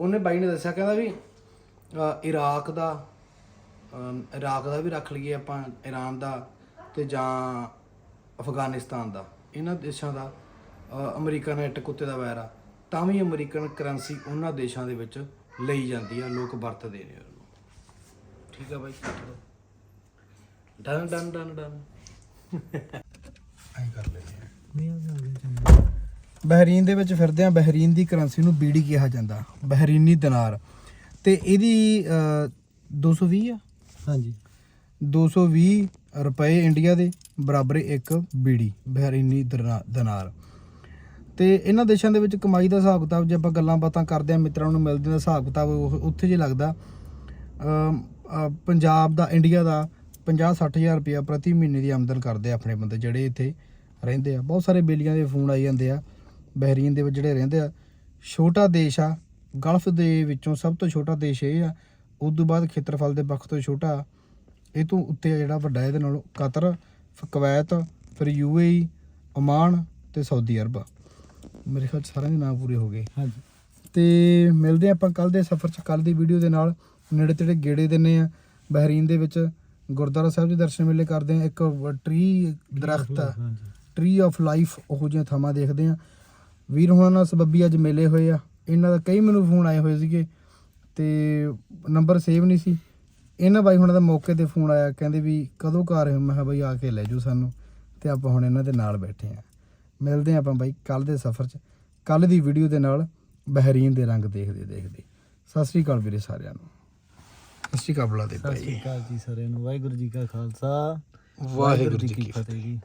ਉਹਨੇ ਬਾਈ ਨੇ ਦੱਸਿਆ, ਕਹਿੰਦਾ ਵੀ ਇਰਾਕ ਦਾ ਇਰਾਕ ਦਾ ਵੀ ਰੱਖ ਲਈਏ ਆਪਾਂ ਈਰਾਨ ਦਾ ਤੇ ਜਾਂ ਅਫਗਾਨਿਸਤਾਨ ਦਾ। ਇਹਨਾਂ ਦੇਸ਼ਾਂ ਦਾ ਅਮਰੀਕਾ ਨਾਲ ਇੱਟ ਕੁੱਤੇ ਦਾ ਵੈਰ ਆ ਤਾਂ ਵੀ ਅਮਰੀਕਨ ਕਰੰਸੀ ਉਹਨਾਂ ਦੇਸ਼ਾਂ ਦੇ ਵਿੱਚ ਲਈ ਜਾਂਦੀ ਆ ਲੋਕ ਵਰਤਦੇ ਨੇ ਉਹਨੂੰ। ਠੀਕ ਆ ਬਾਈ ਡਨ ਡਨ ਡਨ ਡਨ। ਐਂ ਕਰ ਲੈਂਦੇ ਆ। ਬਹਿਰੀਨ ਦੇ ਵਿੱਚ ਫਿਰਦੇ ਆ ਬਹਿਰੀਨ ਦੀ ਕਰੰਸੀ ਨੂੰ ਬੀੜੀ ਕਿਹਾ ਜਾਂਦਾ ਬਹਿਰੀਨੀ ਦਿਨਾਰ। ਤੇ ਇਹਦੀ ਅ, 220 ਆ? ਹਾਂਜੀ। 220 ਰੁਪਏ ਇੰਡੀਆ ਦੇ ਬਰਾਬਰ ਇੱਕ ਬੀੜੀ ਬਹਿਰੀਨੀ ਦਿਨਾਰ। ਤੇ ਇਹਨਾਂ ਦੇਸ਼ਾਂ ਦੇ ਵਿੱਚ ਕਮਾਈ ਦਾ ਹਿਸਾਬ ਕਿਤਾਬ ਜੇ ਆਪਾਂ ਗੱਲਾਂ ਬਾਤਾਂ ਕਰਦੇ ਆ ਮਿੱਤਰਾਂ ਨੂੰ ਮਿਲਦੇ ਦਾ ਹਿਸਾਬ ਕਿਤਾਬ ਉਹ- ਉੱਥੇ ਜੇ ਲੱਗਦਾ। ਪੰਜਾਬ ਦਾ, ਇੰਡੀਆ ਦਾ 50 60000 ਰੁਪਇਆ ਪ੍ਰਤੀ ਮਹੀਨੇ ਦੀ ਆਮਦਨ ਕਰਦੇ ਆ ਆਪਣੇ ਬੰਦੇ, ਜਿਹੜੇ ਇੱਥੇ ਰਹਿੰਦੇ ਆ। ਬਹੁਤ ਸਾਰੇ ਬੇਲੀਆਂ ਦੇ ਫੋਨ ਆਈ ਜਾਂਦੇ ਆ ਬਹਿਰੀਨ ਦੇ ਵਿੱਚ ਜਿਹੜੇ ਰਹਿੰਦੇ ਆ। ਛੋਟਾ ਦੇਸ਼ ਆ, ਗਲਫ ਦੇ ਵਿੱਚੋਂ ਸਭ ਤੋਂ ਛੋਟਾ ਦੇਸ਼ ਇਹ ਆ, ਉਸ ਤੋਂ ਬਾਅਦ ਖੇਤਰਫਲ ਦੇ ਪੱਖ ਤੋਂ ਛੋਟਾ। ਇਹ ਤੋਂ ਉੱਤੇ ਆ ਜਿਹੜਾ ਵੱਡਾ, ਇਹਦੇ ਨਾਲੋਂ ਕਤਰ ਫਿਰ ਕੁਵੈਤ, ਫਿਰ ਯੂਏਈ ਓਮਾਨ ਤੇ ਸਾਊਦੀ ਅਰਬ। ਮੇਰੇ ਖਿਆਲ ਸਾਰਿਆਂ ਦੇ ਨਾਮ ਪੂਰੇ ਹੋ ਗਏ। ਹਾਂਜੀ। ਤੇ ਮਿਲਦੇ ਆਪਾਂ ਕੱਲ ਦੇ ਸਫ਼ਰ 'ਚ ਕੱਲ ਦੀ ਵੀਡੀਓ ਦੇ ਨਾਲ। ਨੇੜੇ ਤੇੜੇ ਗੇੜੇ ਦਿੰਨੇ ਆ ਬਹਿਰੀਨ ਦੇ ਵਿੱਚ ਗੁਰਦੁਆਰਾ ਸਾਹਿਬ ਦੇ ਦਰਸ਼ਨ ਮੇਲੇ ਕਰਦੇ ਆ ਇੱਕ ਟਰੀ ਦਰਖਤ ਆ। ਟਰੀ ਆਫ ਲਾਈਫ ਉਹੋ ਜਿਹੀਆਂ ਥਾਵਾਂ ਦੇਖਦੇ ਆ ਵੀਰ ਹੁਣਾਂ ਨਾਲ ਸਬੱਬੀ ਅੱਜ ਮੇਲੇ ਹੋਏ ਆ। ਇਹਨਾਂ ਦਾ ਕਈ ਮੈਨੂੰ ਫੋਨ ਆਏ ਹੋਏ ਸੀਗੇ। ਤੇ ਨੰਬਰ ਸੇਵ ਨਹੀਂ ਸੀ। ਇਹਨਾਂ ਬਾਈ ਹੁਣਾਂ ਦਾ ਮੌਕੇ ਤੇ ਫੋਨ ਆਇਆ। ਕਹਿੰਦੇ ਵੀ ਕਦੋਂ ਘਰ ਹੋ ਮੈਂ ਕਿਹਾ ਬਾਈ ਆ ਕੇ ਲੈ ਜਾਓ ਸਾਨੂੰ। ਤੇ ਆਪਾਂ ਹੁਣ ਇਹਨਾਂ ਦੇ ਨਾਲ ਬੈਠੇ ਆ ਮਿਲਦੇ ਆਪਾਂ ਬਾਈ ਕੱਲ ਦੇ ਸਫ਼ਰ 'ਚ। ਕੱਲ ਦੀ ਵੀਡੀਓ ਦੇ ਨਾਲ ਬਹਿਰੀਨ ਦੇ ਰੰਗ ਦੇਖਦੇ ਦੇਖਦੇ। ਸਤਿ ਸ੍ਰੀ ਅਕਾਲ ਵੀਰੇ ਸਾਰਿਆਂ ਨੂੰ। ਸਤਿ ਸ੍ਰੀ ਅਕਾਲ ਬੁਲਾ ਦੇ ਸਤਿ ਭਾਈ। ਸ਼੍ਰੀ ਅਕਾਲ ਜੀ ਸਾਰਿਆਂ ਨੂੰ। ਵਾਹਿਗੁਰੂ ਜੀ ਕਾ ਖਾਲਸਾ। ਵਾਹਿਗੁਰੂ ਜੀ ਕੀ ਫਤਿਹ ਜੀ।